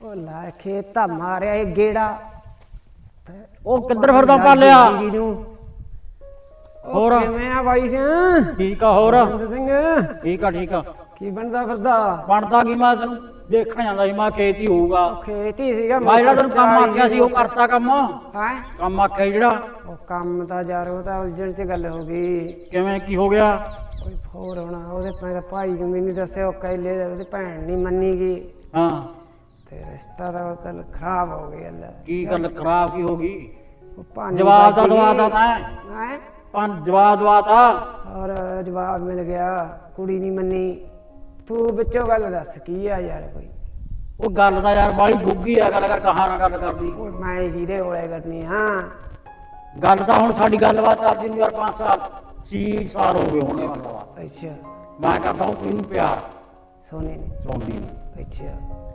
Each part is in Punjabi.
ਉਹ ਲੈ ਖੇਤ ਤਾਂ ਮਾਰਿਆ ਇਹ ਗੇੜਾ। ਤੇ ਉਹ ਕਿੱਧਰ ਫਿਰਦਾ ਪਾਲਿਆ? ਜੀ ਨੂੰ। ਹੋਰ? ਕਿਵੇਂ ਆ ਬਾਈ ਸਿੰਘ ਠੀਕ ਆ ਹੋਰ? ਸਿੰਘ? ਠੀਕ ਆ ਠੀਕ ਆ। ਕੀ ਬਣਦਾ ਫਿਰਦਾ? ਬਣਦਾ ਕੀ ਮੈਂ ਤੈਨੂੰ ਦੇਖਣ ਜਾਂਦਾ ਸੀ ਮੈਂ ਖੇਤ ਹੀ ਹੋਊਗਾ। ਖੇਤ ਸੀਗਾ ਮੈਂ ਜਿਹੜਾ ਤੈਨੂੰ ਕੰਮ ਆਖਿਆ ਸੀ ਉਹ ਕਰਤਾ ਕੰਮ? ਹਾਂ? ਕੰਮ ਆਖਿਆ ਸੀ ਜਿਹੜਾ? ਉਹ ਕੰਮ ਤਾਂ ਯਾਰ ਉਹ ਤਾਂ ਉਲਝਣ ਚ ਗੱਲ ਹੋ ਗਈ। ਕਿਵੇਂ ਕੀ ਹੋ ਗਿਆ? ਕੋਈ ਫੋਰ ਹੋਣਾ ਉਹਦੇ ਮੈਂ ਤਾਂ ਭਾਈ ਨੂੰ ਮੈਨੂੰ ਦੱਸਿਆ ਉਹ ਕਹਿਲੇ ਉਹਦੀ ਭੈਣ ਨਹੀਂ ਮੰਨੀ ਗਈ ਹਾਂ। ਤੇ ਰਿਸ਼ਤਾ ਦਾ ਗੱਲ ਖਰਾਬ ਹੋ ਗਿਆ ਲੈ। ਕੀ ਗੱਲ ਖਰਾਬ ਕੀ ਹੋ ਗਈ? ਉਹ ਜਵਾਬ ਦਾ ਦਵਾ ਤਾ ਤੈਂ ਹੈਂ? ਪੰਜ ਜਵਾਬ ਦਵਾ ਤਾ ਔਰ ਜਵਾਬ ਮਿਲ ਗਿਆ ਕੁੜੀ ਨਹੀਂ ਮੰਨੀ। ਤੂੰ ਵਿੱਚੋਂ ਗੱਲ ਦੱਸ ਕੀ ਆ ਯਾਰ ਕੋਈ? ਉਹ ਗੱਲ ਦਾ ਯਾਰ ਬਾਲੀ ਡੁੱਗੀ ਆ ਗੱਲ ਕਰ ਕਹਾਂ ਨਾ ਗੱਲ ਕਰਦੀ ਉਹ ਮੈਂ ਕਿਹਦੇ ਹੋਲੇ ਕਰਨੀ ਹਾਂ ਗੱਲ ਤਾਂ ਹੁਣ ਸਾਡੀ ਗੱਲਬਾਤ ਅੱਜ ਨੂੰ ਯਾਰ 5 ਸਾਲ। 6 ਸਾਲ ਹੋ ਗਏ ਹੋਣੇ ਗੱਲਬਾਤ। ਅੱਛਾ। ਮੈਂ ਕਰਦਾ ਹਾਂ ਕੁੜੀ ਨੂੰ ਪਿਆਰ। ਸੋਨੀ ਨੇ। ਸੌਂਦੀ ਨੂੰ। ਅੱਛਾ।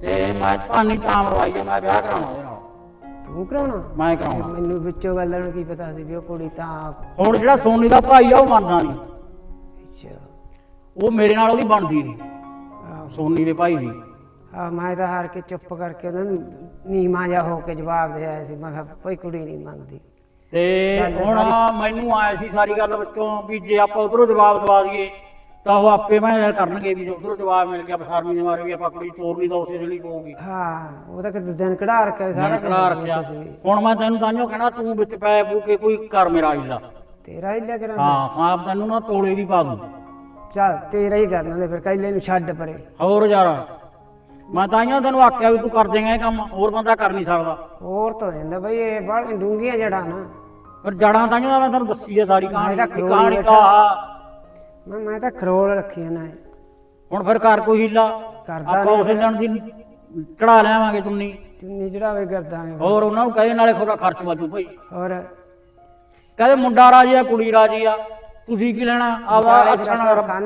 ਤੇ ਮੈਂ ਭਾਨੀ ਤਾਂ ਮਰਵਾਈ ਆ ਮੈਂ ਵਿਆਹ ਕਰਾਉਣਾ ਉਹਦੇ ਨਾਲ। ਤੂੰ ਕਰਾਉਣਾ? ਮੈਂ ਕਰਾਉਣਾ। ਮੈਨੂੰ ਵਿੱਚੋਂ ਗੱਲ ਨੂੰ ਕੀ ਪਤਾ ਸੀ ਵੀ ਉਹ ਕੁੜੀ ਤਾਂ ਹੁਣ ਜਿਹੜਾ ਸੋਨੀ ਦਾ ਭਾਈ ਆ ਉਹ ਮੰਨਦਾ ਨਹੀਂ। ਅੱਛਾ। ਉਹ ਮੇਰੇ ਨਾਲ ਉਹਦੀ ਬਣਦੀ ਨਹੀਂ ਆਹ, ਸੋਨੀ ਦੇ ਭਾਈ ਦੀ। ਆਹ ਮੈਂ ਤਾਂ ਹਾਰ ਕੇ ਚੁੱਪ ਕਰਕੇ ਉਹਨਾਂ ਨੂੰ ਨੀਵਾਂ ਜਾ ਹੋ ਕੇ ਜਵਾਬ ਦੇ ਆਇਆ ਸੀ ਮੈਂ ਕਿਹਾ ਕੋਈ ਕੁੜੀ ਨਹੀਂ ਮੰਨਦੀ। ਤੇ ਹੁਣ ਮੈਨੂੰ ਆਇਆ ਸੀ ਸਾਰੀ ਗੱਲ ਵਿੱਚੋਂ ਵੀ ਜੇ ਆਪਾਂ ਉਧਰੋਂ ਜਵਾਬ ਦਵਾ ਦਈਏ ਤਾਂ ਉਹ ਆਪੇ ਮੈਂ ਕਰਨਗੇ ਵੀ ਉਧਰੋਂ ਜਵਾਬ ਮਿਲ ਗਿਆ ਫਾਰਮੀ ਮਾਰ ਵੀ ਆਪਾਂ ਕੁੜੀ ਤੋਰਨੀ ਤਾਂ ਉਸੇ ਲਈ ਪਊਗੀ। ਹਾਂ ਉਹ ਤਾਂ ਕਿਤੇ ਦਿਨ ਕਢਾ ਰੱਖਿਆ ਸਾਰਾ ਕਲਾ ਰੱਖਿਆ। ਹੁਣ ਮੈਂ ਤੈਨੂੰ ਤਾਂਿਓ ਕਹਿਣਾ ਤੂੰ ਵਿੱਚ ਪੈ ਪੂ ਕੇ ਕੋਈ ਕਰ ਮੇਰਾ ਇਲਾ ਤੇਰਾ ਲੱਗ ਰਿਹਾ ਹਾਂ ਸਾਹਬ ਤੈਨੂੰ ਨਾ ਤੋਲੇ ਦੀ ਪਾ ਦੂੰ। ਚੱਲ ਤੇਰਾ ਹੀ ਕਰਨਾ ਤੇ ਫਿਰ ਕੱਲੇ ਨੂੰ ਛੱਡ ਪਰੇ। ਹੋਰ ਯਾਰ ਮੈਂ ਤਾਂਿਓ ਤੈਨੂੰ ਆਖਿਆ ਵੀ ਤੂੰ ਕਰ ਦੇਂਗਾ ਇਹ ਕੰਮ ਹੋਰ ਬੰਦਾ ਕਰ ਨਹੀਂ ਸਕਦਾ। ਹੋਰ ਤਾਂ ਜਾਂਦਾ ਬਈ ਇਹ ਬਾਹਲੀਆਂ ਡੂੰਘੀਆਂ ਜੜਾਂ ਨਾ। ਪਰ ਜੜਾਂ ਤਾਂਿਓ ਮੈਂ ਤੈਨੂੰ ਦੱਸੀ ਹੈ ਸਾਰੀ ਕਹਾਣੀ ਕਹਾਣੀ। ਤਾਂ। ਮੈਂ ਮੈਂ ਤਾਂ ਖਰੋਲ ਰੱਖੀਆਂ ਨਾ। ਹੁਣ ਫਿਰ ਕਰ ਕੋਈ ਹੀਲਾ। ਕਰਦਾ ਆਪਾਂ ਉਸੇ ਦਿਨ ਦੀ ਚੜਾ ਲਿਆਵਾਂਗੇ ਚੁੰਨੀ। ਚੁੰਨੀ ਚੜਾਵੇ ਕਰਦਾਂਗੇ ਹੋਰ ਉਹਨਾਂ ਨੂੰ ਕਹੇ ਨਾਲੇ ਖੋੜਾ ਖਰਚ ਵਾਜੂ ਭਾਈ। ਹੋਰ? ਕਹਿੰਦੇ ਮੁੰਡਾ ਰਾਜੀ ਆ ਕੁੜੀ ਰਾਜੀ ਆ। ਤੁਸੀਂ ਕੀ ਲੈਣਾ? ਆਪਦਾ ਅੱਛਣ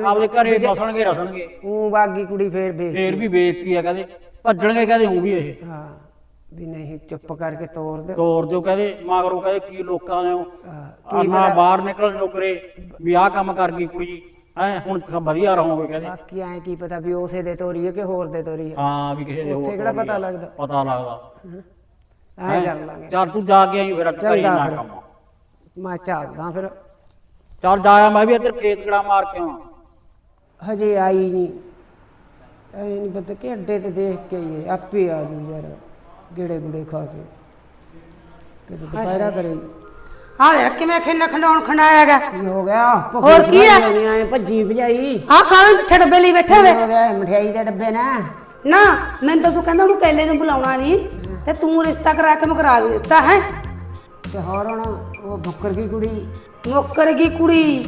ਆਪਦੇ ਘਰੇ ਬਸਣਗੇ ਰਸਣਗੇ। ਉਹ ਬਾਗੀ ਕੁੜੀ ਫੇਰ ਵੇਖ ਫੇਰ ਵੀ ਬੇਇੱਜ਼ਤੀ ਆ ਕਹਿੰਦੇ। ਭੱਜਣਗੇ ਕਹਿੰਦੇ ਹੂੰ ਵੀ ਇਹ। ਹਾਂ। ਵੀ ਨਹੀਂ ਚੁੱਪ ਕਰਕੇ ਤੋੜ ਦੇ ਤੋਰ ਦਿਓ ਕਹਿੰਦੇ ਮਗਰੋਂ ਕਹਿੰਦੇ ਕੀ ਲੋਕਾਂ ਨੇ ਹਾਂ, ਆਨਾ ਬਾਹਰ ਨਿਕਲਣ ਜੋਗਰੇ ਵੀ ਆਹ ਕੰਮ ਕਰ ਗਈ ਕੁੜੀ ਐ ਹੁਣ ਵਧੀਆ ਰਹੋਗੇ ਕਹਿੰਦੇ। ਬਾਕੀ ਐ ਕੀ ਪਤਾ ਵੀ ਉਸੇ ਦੇ ਤੋਰੀਏ ਕਿ ਹੋਰ ਦੇ ਤੋਰੀਏ ਹਾਂ। ਵੀ ਕਿਸੇ ਦੇ ਹੋਰ ਉੱਥੇ ਕਿਹੜਾ ਤੋਰੀ ਪਤਾ। ਲੱਗਦਾ? ਪਤਾ ਲੱਗਦਾ। ਐ ਕਰ ਲਾਂਗੇ। ਚੱਲ ਤੂੰ ਜਾ ਕੇ ਆਈ ਫਿਰ ਅੱਜ ਚੱਲਦਾ ਨਾ। ਕੰਮ। ਮੈਂ ਚੱਲਦਾ ਫਿਰ। ਚੱਲ ਜਾਇਆ ਮੈਂ ਵੀ ਇੱਧਰ ਖੇਤ ਕਿਹੜਾ ਮਾਰ ਕੇ ਆਵਾਂ ਹਜੇ ਆਈ ਨਹੀਂ ਐ ਨਹੀਂ ਪਤਾ ਕਿ ਅੱਡੇ ਤੇ ਦੇਖ ਕੇ ਹੀ ਹੈ, ਆਪੇ ਆ ਜੂ ਯਾਰ। ਗੇੜੇ ਗੁੜੇ ਖਾ ਕੇ। ਕਿਤੇ ਦੁਪਹਿਰਾ ਕਰੇ। ਹਾਂ ਯਾਰ ਕਿਵੇਂ ਖਿੰਨ ਖੰਡਾਉਣ ਖੰਡਾਇਆਗਾ ਕੀ ਹੋ ਗਿਆ? ਹੋਰ ਕੀ ਹੈ? ਆਏ ਭੱਜੀ ਭਜਾਈ। ਆਹ ਖਾਣ ਮਿੱਠੇ ਡੱਬੇ ਲਈ ਬੈਠੇ ਹੋਵੇ। ਹੋ ਗਿਆ? ਮਠਿਆਈ ਦੇ ਡੱਬੇ ਨਾ। ਨਾ ਮੈਨੂੰ ਤਾਂ ਤੂੰ ਕਹਿੰਦਾ ਉਹਨੂੰ ਕੈਲੇ ਨੂੰ ਬੁਲਾਉਣਾ ਨਹੀਂ ਤੇ ਤੂੰ ਰਿਸ਼ਤਾ ਕਰਾ ਕੇ ਮੁਕਰਾ ਵੀ ਦਿੱਤਾ ਹੈ? ਤੇ ਹੋਰ ਹੁਣ ਉਹ ਬੁੱਕਰ ਦੀ ਕੁੜੀ। ਨੌਕਰ ਕੀ ਕੁੜੀ।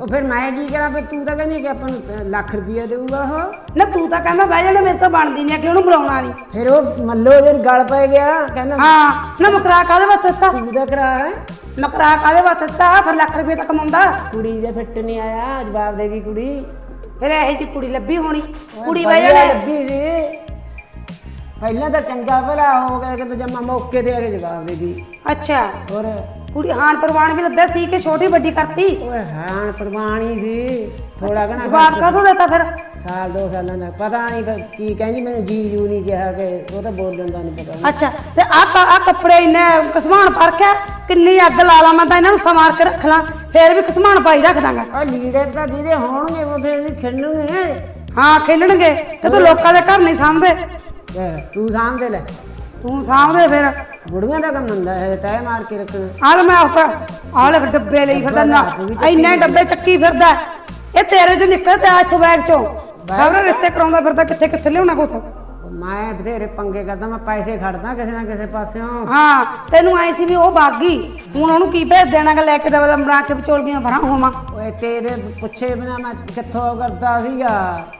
ਉਹ ਫਿਰ ਮੈਂ ਕੀ ਕਰਾਂ ਫਿਰ ਤੂੰ ਤਾਂ ਕਹਿੰਦੀ ਕਿ ਆਪਾਂ ਨੂੰ ਤਾਂ ਲੱਖ ਰੁਪਈਆ ਦੇਊਗਾ ਉਹ। ਨਾ ਤੂੰ ਤਾਂ ਕਹਿੰਦਾ ਬਹਿ ਜਾਣਾ ਮੇਰੇ ਤੋਂ ਬਣਦੀ ਨਹੀਂ ਕਿ ਉਹਨੂੰ ਬੁਲਾਉਣਾ ਨਹੀਂ ਫਿਰ ਉਹ ਮੱਲੋ ਜਿਹੜੀ ਗਲ ਪੈ ਗਿਆ ਕਹਿੰਦਾ ਹਾਂ ਨਾ ਮੁਕਰਾ ਕਾਦੇ ਵਾਸਤੇ ਦਿੱਤਾ? ਤੂੰ ਦਾ ਕਰਾ ਹੈ। ਮੁਕਰਾ ਕਾਦੇ ਵਾਸਤੇ ਦਿੱਤਾ? ਫਿਰ ਲੱਖ ਰੁਪਏ ਤਾਂ ਕਮਾਉਂਦਾ। ਕੁੜੀ ਦੇ ਫਿੱਟ ਨਹੀਂ ਆਇਆ ਜਵਾਬ ਦੇਗੀ ਕੁੜੀ। ਫਿਰ ਇਹੋ ਜੀ ਕੁੜੀ ਲੱਭੀ ਹੋਣੀ। ਕੁੜੀ ਬਹਿ ਜਾਣਾ। ਲੱਗੀ ਸੀ। ਪਹਿਲਾਂ ਤਾਂ ਚੰਗਾ ਭਲਾ ਹੋ ਗਿਆ ਕਿ ਜਮਾ ਮੌਕੇ ਤੇ ਆ ਕੇ ਜਵਾਬ ਦੇਗੀ ਅੱਛਾ। ਹੋਰ ਕੁੜੀ ਹਾਨ ਪ੍ਰਵਾਨ ਵੀ ਲੱਭਿਆ ਸੀ ਕਿ ਛੋਟੀ ਵੱਡੀ ਕਰਤੀ? ਓਏ ਹਾਂ ਪ੍ਰਮਾਣੀ ਸੀ ਥੋੜਾ ਘਣਾ ਜਵਾਬ ਕਾਹਤੋਂ ਦਿੱਤਾ ਫਿਰ? ਸਾਲ ਦੋ ਸਾਲਾਂ ਦਾ। ਪਤਾ ਨਹੀਂ ਫਿਰ ਕੀ ਕਹਿੰਦੀ ਮੈਨੂੰ ਜੀ ਜੂ ਨਹੀਂ ਕਿਹਾ ਕਿ ਉਹ ਤਾਂ ਬੋਲਣ ਦਾ ਨਹੀਂ ਪਤਾ। ਅੱਛਾ ਤੇ ਆ ਆ ਕੱਪੜੇ ਇੰਨੇ ਕਸਮਾਨ ਪਰਖਿਆ ਕਿੰਨੀ ਅੱਗ ਲਾ ਲਾ ਮੈਂ ਤਾਂ ਇਹਨਾਂ ਨੂੰ ਸਮਾਰ ਕੇ ਰੱਖ ਲਾਂ ਫੇਰ ਵੀ ਕਸਮਾਨ ਪਾਈ ਰੱਖ ਦਾਂਗਾ। ਆ ਲੀੜੇ ਤਾਂ ਜਿਹਦੇ ਹੋਣਗੇ ਉਹਦੇ ਵੀ ਖਿੰਡਣਗੇ ਹਾਂ ਖੇਲਣਗੇ ਤੇ ਤੂੰ ਲੋਕਾਂ ਦੇ ਘਰ ਨਹੀਂ ਸਾਂਭਦੇ। ਲੈ, ਤੂੰ ਸਾਂਭਦੇ ਲੈ। ਤੂੰ ਸਾਂਭਦੇ ਫਿਰ। ਬੁੜੀਆਂ ਦਾ ਕੰਮ ਹੁੰਦਾ ਹੈ ਤੈ ਮਾਰ ਕੇ ਰੱਖਣਾ। ਆਲ ਮੈਂ ਉਹ ਆਲ ਡੱਬੇ ਲਈ ਫਿਰਦਾ ਨਾ। ਇੰਨੇ ਡੱਬੇ ਚੱਕੀ ਫਿਰਦਾ। ਇਹ ਤੇਰੇ ਚੋਂ ਨਿਕਲ ਤੇ ਆ ਇੱਥੋਂ ਬੈਗ ਚੋਂ। ਸਾਰੇ ਰਿਸ਼ਤੇ ਕਰਾਉਂਦਾ ਫਿਰਦਾ ਕਿੱਥੇ ਕਿੱਥੇ ਲਿਆਉਣਾ ਕੁਛ? ਮੈਂ ਬਥੇਰੇ ਪੰਗੇ ਕਰਦਾ ਮੈਂ ਪੈਸੇ ਖੜਦਾ ਕਿਸੇ ਨਾ ਕਿਸੇ ਪਾਸਿਓਂ। ਹਾਂ ਤੈਨੂੰ ਐ ਸੀ ਵੀ ਉਹ ਬਾਗੀ। ਹੁਣ ਉਹਨੂੰ ਕੀ ਭੇਜ ਦੇਣਾਗਾ ਲੈ ਕੇ ਦਵਾ ਬਣਾ ਕੇ ਵਿਚੋਲਗੀਆਂ ਭਰਾਂ ਹੋਵਾਂ। ਓਏ ਤੇਰੇ ਪੁੱਛੇ ਬਿਨਾ ਮੈਂ ਕਿੱਥੋਂ ਕਰਦਾ ਸੀਗਾ?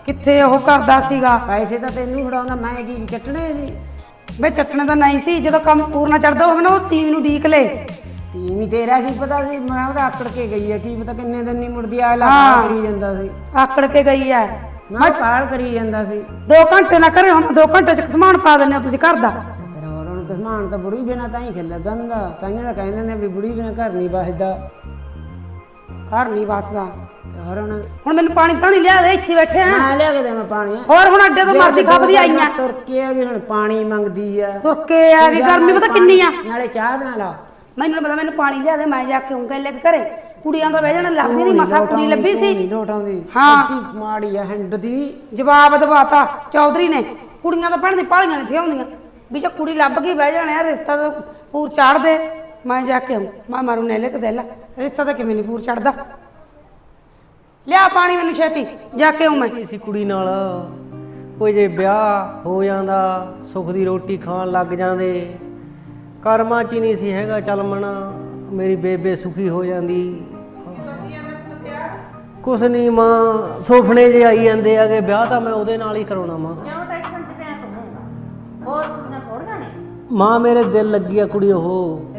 ਕਿੱਥੇ ਉਹ ਕਰਦਾ ਸੀਗਾ? ਪੈਸੇ ਤਾਂ ਤੈਨੂੰ ਫੜਾਉਂਦਾ ਮੈਂ ਕੀ ਚੱਟਣੇ ਸੀ? ਵੇ ਚੱਟਣੇ ਤਾਂ ਨਹੀਂ ਸੀ ਜਦੋਂ ਕੰਮ ਪੂਰਨਾ ਚੜਦਾ ਹੋਵੇ ਨਾ ਉਹ ਤੀਵ ਨੂੰ ਡੀਕ ਲੈ। ਤੀਵੀਂ ਤੇਰਾ ਕੀ ਪਤਾ ਸੀ? ਮੈਂ ਉਹਦਾ ਆਕੜ ਕੇ ਗਈ ਹੈ ਕੀ ਪਤਾ ਕਿੰਨੇ ਦਿਨ ਨਹੀਂ ਮੁੜਦੀ ਆ ਲਾ ਹਾਂ। ਕਰੀ ਜਾਂਦਾ ਸੀ। ਆਕੜ ਕੇ ਗਈ ਐ ਮੈਂ ਕਾਲ ਕਰੀ ਜਾਂਦਾ ਸੀ। ਦੋ ਘੰਟੇ ਨਾ ਕਰੇ ਹੁਣ ਦੋ ਘੰਟੇ ਚ ਸਮਾਨ ਪਾ ਦਿੰਦੇ ਹੋ ਤੁਸੀਂ ਘਰ ਦਾ। ਫਿਰ ਹੋਰ ਹੁਣ ਕਸਮਾਨ ਤਾਂ ਬੁੜੀ ਬਿਨਾ ਤਾਂ ਹੀ ਖਿੱਲਦਾ ਹੁੰਦਾ ਤਾਈਆਂ ਤਾਂ ਕਹਿੰਦੇ ਨੇ ਵੀ ਬੁੜੀ ਬਿਨਾ ਘਰ ਨਹੀਂ ਵਸਦਾ। ਘਰ ਨਹੀਂ ਵਸਦਾ। ਹੋਰ ਹੁਣ ਮੈਨੂੰ ਪਾਣੀ ਤਾਂ ਨਹੀਂ ਲਿਆ ਦੇ ਇੱਥੇ ਬੈਠੇ ਆ। ਮੈਂ ਲਿਆ ਕੇ ਦੇਵਾਂ ਪਾਣੀ। ਹੋਰ ਹੁਣ ਅੱਡੇ ਤੋਂ ਮਰਦੀ ਖਾਪਦੀ ਆਈਆਂ ਤੁਰ ਕੇ ਆ ਗਈ ਹੁਣ ਪਾਣੀ ਮੰਗਦੀ ਆ। ਤੁਰ ਕੇ ਆ ਗਈ ਗਰਮੀ ਪਤਾ ਕਿੰਨੀ ਆ। ਨਾਲੇ ਚਾਹ ਬਣਾ ਲਾ। ਮੈਨੂੰ ਨੀ ਪਤਾ ਮੈਨੂੰ ਪਾਣੀ ਲਿਆ ਦੇ ਮੈਂ ਜਾ ਕੇ ਆਉਂ ਲੈ ਕੇ ਘਰੇ। ਕੁੜੀਆਂ ਦਾ ਬਹਿ ਜਾਣਾ ਲੱਭਦੀ ਨਹੀਂ ਮਸਾ ਕੁੜੀ ਲੱਭੀ ਸੀ। ਨਹੀਂ ਲੋਟ ਆਉਂਦੀ। ਹਾਂ। ਐਡੀ ਮਾੜੀ ਆ ਹੰਡ ਦੀ। ਜਵਾਬ ਦਵਾਤਾ ਚੌਧਰੀ ਨੇ। ਕੁੜੀਆਂ ਤਾਂ ਭੈਣ ਦੀ ਪਾਲੀਆਂ ਨਹੀਂ ਆਉਂਦੀਆਂ ਵੀ ਜੇ ਕੁੜੀ ਲੱਭ ਕੇ ਬਹਿ ਜਾਣਾ ਆ ਰਿਸ਼ਤਾ ਤਾਂ ਪੂਰ ਚੜ ਦੇ। ਮੈਂ ਜਾ ਕੇ ਆਉਂ ਮੈਂ ਮਾਰੂ ਨੇਲੇ ਤੇ ਦੇਲਾ ਰਿਸ਼ਤਾ ਤਾਂ ਕਿਵੇਂ ਨਹੀਂ ਪੂਰ ਚੜਦਾ ਲਿਆ ਪਾਣੀ ਮੈਨੂੰ ਛੇਤੀ ਜਾ ਕੇ ਆਉਂ ਮੈਂ। ਸੀ ਕੁੜੀ ਨਾਲ? ਕੋਈ ਜੇ ਵਿਆਹ ਹੋ ਜਾਂਦਾ ਸੁੱਖ ਦੀ ਰੋਟੀ ਖਾਣ ਲੱਗ ਜਾਂਦੇ। ਕਰਮਾਂ 'ਚ ਹੀ ਨਹੀਂ ਸੀ ਹੈਗਾ ਚੱਲ ਮਣਾ ਮੇਰੀ ਬੇਬੇ ਸੁਖੀ ਹੋ ਜਾਂਦੀ। ਕੁਛ ਨਹੀਂ ਮਾਂ ਸੁਪਨੇ ਜੇ ਆਈ ਜਾਂਦੇ ਆਗੇ ਵਿਆਹ ਤਾਂ ਮੈਂ ਉਹਦੇ ਨਾਲ ਹੀ ਕਰਾਉਣਾ ਮਾਂ। ਕਿਉਂ ਟੈਨਸ਼ਨ ਚ ਪਿਆ ਤੂੰ? ਹੋਰ ਕੁੜੀਆਂ ਥੋੜੀਆਂ ਨੇ? ਮਾਂ ਮੇਰੇ ਦਿਲ ਲੱਗੀ ਆ ਕੁੜੀ ਉਹ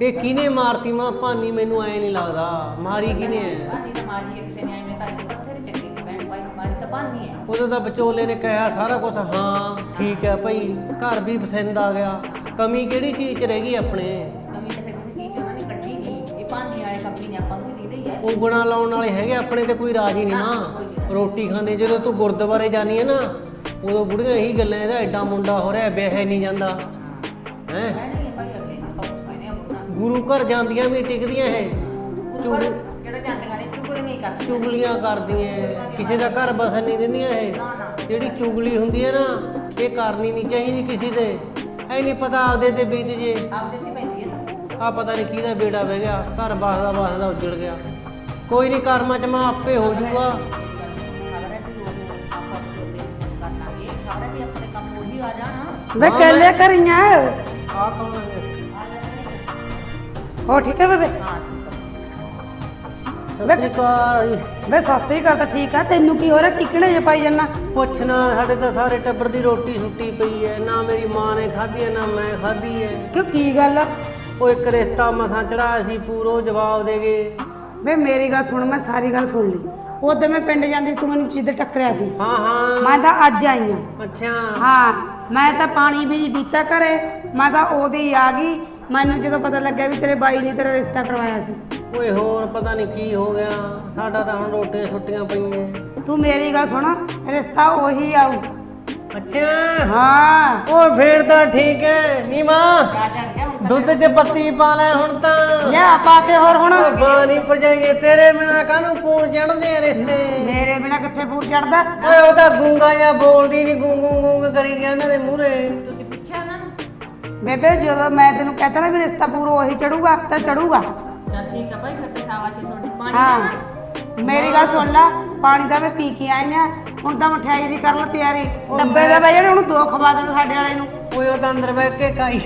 ਇਹ ਕਿਹਨੇ ਮਾਰਤੀ? ਮਾਂ ਭਾਨੀ ਮੈਨੂੰ ਐ ਨਹੀਂ ਲੱਗਦਾ। ਮਾਰੀ ਕਿਹਨੇ ਐ? ਬਾਨੀ ਤਾਂ ਮਾਰੀ ਹੈ ਕਿਸੇ ਨੇ ਐਵੇਂ ਤਾਂ ਨਹੀਂ ਬਥੇਰੀ ਚੰਗੀ ਸੀ ਭੈਣ ਭਾਈ ਮਾਰੀ ਤਾਂ ਬਾਨੀ ਹੈ ਉਦੋਂ ਤਾਂ ਵਿਚੋਲੇ ਨੇ ਕਿਹਾ ਸਾਰਾ ਕੁਝ ਹਾਂ ਠੀਕ ਹੈ ਭਾਈ ਘਰ ਵੀ ਪਸੰਦ ਆ ਗਿਆ। ਕਮੀ ਕਿਹੜੀ ਚੀਜ਼ 'ਚ ਰਹਿ ਗਈ ਆਪਣੇ? ਨਵੀਂ ਤਾਂ ਫਿਰ ਕਿਸੇ ਚੀਜ਼ 'ਚ ਉਹਨਾਂ ਨੇ ਕੱਢੀ ਨਹੀਂ। ਇਹ ਬਾਨੀ ਵਾਲੇ ਕੰਪਨੀ ਨੇ ਆਪਾਂ ਨੂੰ ਵੀ ਦੇ ਹੀ ਹੈ ਉਹ ਗੁਣਾ ਲਾਉਣ ਵਾਲੇ ਹੈਗੇ ਆਪਣੇ ਤੇ ਕੋਈ ਰਾਜ ਹੀ ਨਹੀਂ ਨਾ ਰੋਟੀ ਖਾਂਦੇ ਜਦੋਂ ਤੂੰ ਗੁਰਦੁਆਰੇ ਜਾਨੀ ਹੈ ਨਾ ਉਦੋਂ ਬੁੜੀਆਂ ਇਹੀ ਗੱਲਾਂ ਇਹਦਾ ਐਡਾ ਮੁੰਡਾ ਹੋ ਰਿਹਾ ਵਿਆਹ ਨਹੀਂ ਜਾਂਦਾ। ਹੈ। ਗੁਰੂ ਘਰ ਜਾਂਦੀਆਂ ਵੀ ਟਿਕਦੀਆਂ ਇਹ। ਉੱਪਰ ਜਿਹੜਾ ਜਾਂਦੀਆਂ ਨੇ ਚੁਗਲੀਆਂ ਹੀ ਕਰਦੀਆਂ ਚੁਗਲੀਆਂ ਕਰਦੀਆਂ ਕਿਸੇ ਦਾ ਘਰ ਬਸਣ ਨਹੀਂ ਦਿੰਦੀਆਂ ਇਹ। ਜਿਹੜੀ ਚੁਗਲੀ ਹੁੰਦੀ ਹੈ ਨਾ ਇਹ ਕਰਨੀ ਨਹੀਂ ਚਾਹੀਦੀ ਕਿਸੇ ਦੇ। ਐ ਨਹੀਂ ਪਤਾ ਆਪਦੇ ਤੇ ਬੀਤ ਜੇ। ਆਪਦੇ ਤੇ ਪੈਂਦੀ ਹੈ ਤਾਂ। ਆ ਪਤਾ ਨਹੀਂ ਕਿਹਦਾ ਬੇੜਾ ਬਹਿ ਗਿਆ ਘਰ ਬਸਦਾ ਬਸਦਾ ਉੱਜੜ ਗਿਆ। ਕੋਈ ਨਹੀਂ ਕਰਮਾਂ ਚ ਮਾਂ ਆਪੇ ਹੋ ਜਾਊਗਾ ਵੇ ਕੱਲੇ ਕਰੀਆਂ। ਆ ਕੌਣ ਹੈ ਆ ਜਾਣਾ ਹੋ ਠੀਕ ਹੈ ਬੇਬੇ? ਹਾਂ ਠੀਕ ਹੈ। ਸਤਿ ਸ੍ਰੀ ਅਕਾਲ ਵੇ ਸਾਸੀ ਗੱਲ ਤਾਂ ਠੀਕ ਆ ਤੈਨੂੰ ਕੀ ਹੋ ਰਿਹਾ? ਟਿਕਣੇ ਜੇ ਪਾਈ ਜੰਨਾ ਪੁੱਛਣਾ ਸਾਡੇ ਤਾਂ ਸਾਰੇ ਟੱਬਰ ਦੀ ਰੋਟੀ ਛੁੱਟੀ ਪਈ ਹੈ ਨਾ ਮੇਰੀ ਮਾਂ ਨੇ ਖਾਧੀ ਹੈ ਨਾ ਮੈਂ ਖਾਧੀ ਹੈ ਕਿਉਂ ਕੀ ਗੱਲ ਉਹ ਇੱਕ ਰਿਸ਼ਤਾ ਮਸਾਂ ਚੜਾਇਆ ਸੀ ਪੂਰੋ ਜਵਾਬ ਦੇਗੇ ਵੇ ਮੇਰੀ ਗੱਲ ਸੁਣ ਮੈਂ ਸਾਰੀ ਗੱਲ ਸੁਣ ਲਈ। ਉਦੋਂ ਮੈਂ ਪਿੰਡ ਜਾਂਦੀ ਸੀ ਤੂੰ ਮੈਨੂੰ ਜਿੱਦ ਟੱਕਰਿਆ ਸੀ। ਹਾਂ ਹਾਂ। ਮੈਂ ਤਾਂ ਅੱਜ ਆਈ ਆ। ਅੱਛਾ। ਹਾਂ ਮੈਂ ਤਾਂ ਪਾਣੀ ਵੀ ਨਹੀਂ ਪੀਤਾ ਘਰੇ। ਮੈਂ ਤਾਂ ਉਹਦੇ ਹੀ ਆ ਗਈ। ਮੈਨੂੰ ਜਦੋਂ ਪਤਾ ਲੱਗਿਆ ਵੀ ਤੇਰੇ ਬਾਈ ਨੇ ਤੇਰਾ ਰਿਸ਼ਤਾ ਕਰਵਾਇਆ ਸੀ। ਓਏ ਹੋਰ ਪਤਾ ਨਹੀਂ ਕੀ ਹੋ ਗਿਆ। ਸਾਡਾ ਤਾਂ ਹੁਣ ਰੋਟੀਆਂ ਛੁੱਟੀਆਂ ਪਈਆਂ। ਤੂੰ ਮੇਰੀ ਗੱਲ ਸੁਣ ਰਿਸ਼ਤਾ ਉਹੀ ਆਊ। ਅੱਛਾ। ਹਾਂ। ਓ ਫੇਰ ਤਾਂ ਠੀਕ ਹੈ ਨੀ ਮਾਂ ਆ ਜਾਣ ਗਿਆ ਹੁਣ ਦੁੱਧ 'ਚ ਪੱਤੀ ਪਾ ਲੈ ਹੁਣ ਤਾਂ। ਲਿਆ ਪਾ ਕੇ ਹੋਰ ਹੁਣ। ਓ ਬਾਂ ਨਹੀਂ ਭਰਜਾਈਏ ਤੇਰੇ ਬਿਨਾ ਕਾਹਨੂੰ ਪੂਣ ਚੜਦੇ ਆ ਰਿਸ਼ਤੇ? ਮੇਰੇ ਬਿਨਾ ਕਿੱਥੇ ਪੂਰ ਚੜਦਾ ਓਏ ਉਹ ਤਾਂ ਗੂੰਗਾ ਜਾਂ ਬੋਲਦੀ ਨਹੀਂ ਗੂੰ ਗੂੰ ਗੂੰ ਕਰੀ ਗਿਆ ਉਹਨਾਂ ਦੇ ਮੂਹਰੇ। ਤੁਸੀਂ ਬੇਬੇ ਜਦੋਂ ਮੈਂ ਤੈਨੂੰ ਕਹਤਾ ਨਾ ਵੀ ਰਿਸ਼ਤਾ ਪੂਰ ਉਹੀ ਚੜੂਗਾ ਤਾਂ ਚੜੂਗਾ। ਚਲ ਠੀਕ ਹੈ ਭਾਈ ਫਿਰ ਤੇ ਸ਼ਾਬਾਸ਼ ਤੁਹਾਡੀ ਪਾਣੀ ਹਾਂ ਮੇਰੀ ਗੱਲ ਸੁਣ ਲੈ ਪਾਣੀ ਦਾ ਮੈਂ ਪੀ ਕੇ ਆਈ ਆ। ਹੁਣ ਤਾਂ ਮਠਿਆਈ ਦੀ ਕਰ ਲੈ ਤਿਆਰੀ। ਡੱਬੇ ਦਾ ਬਈ ਹੁਣ ਦੋ ਖਵਾ ਦੇ ਸਾਡੇ ਵਾਲੇ ਨੂੰ। ਓਏ ਉਹ ਤਾਂ ਅੰਦਰ ਬੈਠ ਕੇ ਕਾਈ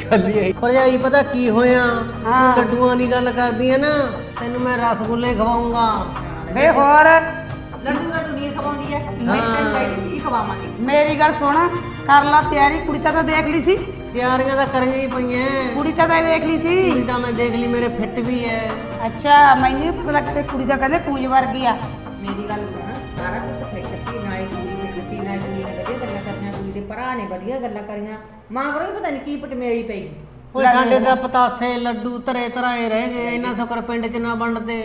ਖਾਲੀ ਆਈ। ਭਰਜਾਈ ਪਤਾ ਕੀ ਹੋਇਆ? ਹਾਂ। ਤੂੰ ਲੱਡੂਆਂ ਦੀ ਗੱਲ ਕਰਦੀ ਹੈ ਨਾ ਤੈਨੂੰ ਮੈਂ ਰਸਗੁੱਲੇ ਖਵਾਉਂਗਾ। ਵੇ ਹੋਰ? ਲੱਡੂ ਦਾ ਦੁਨੀਆ ਖਵਾਉਂਦੀ ਹੈ। ਮੈਂ ਤੈਨੂੰ ਕਹਿੰਦੀ ਚੀਜ਼ ਖਵਾਵਾਂਗੇ। ਮੇਰੀ ਗੱਲ ਸੁਣ ਕਰ ਲੈ ਤਿਆਰੀ ਕੁੜੀ ਤਾਂ ਤਾਂ ਦੇਖ ਲਈ ਸੀ। ਤਿਆਰੀਆਂ ਤਾਂ ਕਰੀਆਂ ਹੀ ਪਈਆਂ। ਕੁੜੀ ਤਾਂ ਤਾਂ ਦੇਖ ਲਈ ਕੁੜੀ ਸੀ ਤਾਂ ਮੈਂ ਦੇਖ ਲਈ ਮੇਰੇ ਫਿੱਟ ਵੀ ਹੈ ਅੱਛਾ ਮੈਨੂੰ ਵੀ ਪਤਾ ਲੱਗਦਾ ਕੁੜੀ ਤਾਂ ਕਹਿੰਦੇ ਕੂੰਜ ਵਰਗੀ ਆ। ਮੇਰੀ ਗੱਲ ਸੁਣ ਸਾਰਾ ਕੁਝ ਫਿੱਟ ਸੀ ਨਾਲੇ ਕੁੜੀ ਫਿੱਟ ਸੀ ਨਾਲੇ ਕੁੜੀ ਨੇ ਵਧੀਆ ਗੱਲਾਂ ਕਰੀਆਂ ਕੁੜੀ ਦੇ ਭਰਾ ਨੇ ਵਧੀਆ ਗੱਲਾਂ ਕਰੀਆਂ। ਮਾਂ ਕਰੋ ਪਤਾ ਨਹੀਂ ਕੀ ਪਟਮੇਲੀ ਪਈ। ਓਏ ਸਾਡੇ ਤਾਂ ਪਤਾਸੇ ਲੱਡੂ ਧਰੇ ਧਰਾਏ ਰਹਿ ਗਏ ਇੰਨਾ ਸ਼ੁਕਰ ਪਿੰਡ 'ਚ ਨਾ ਵੰਡਦੇ।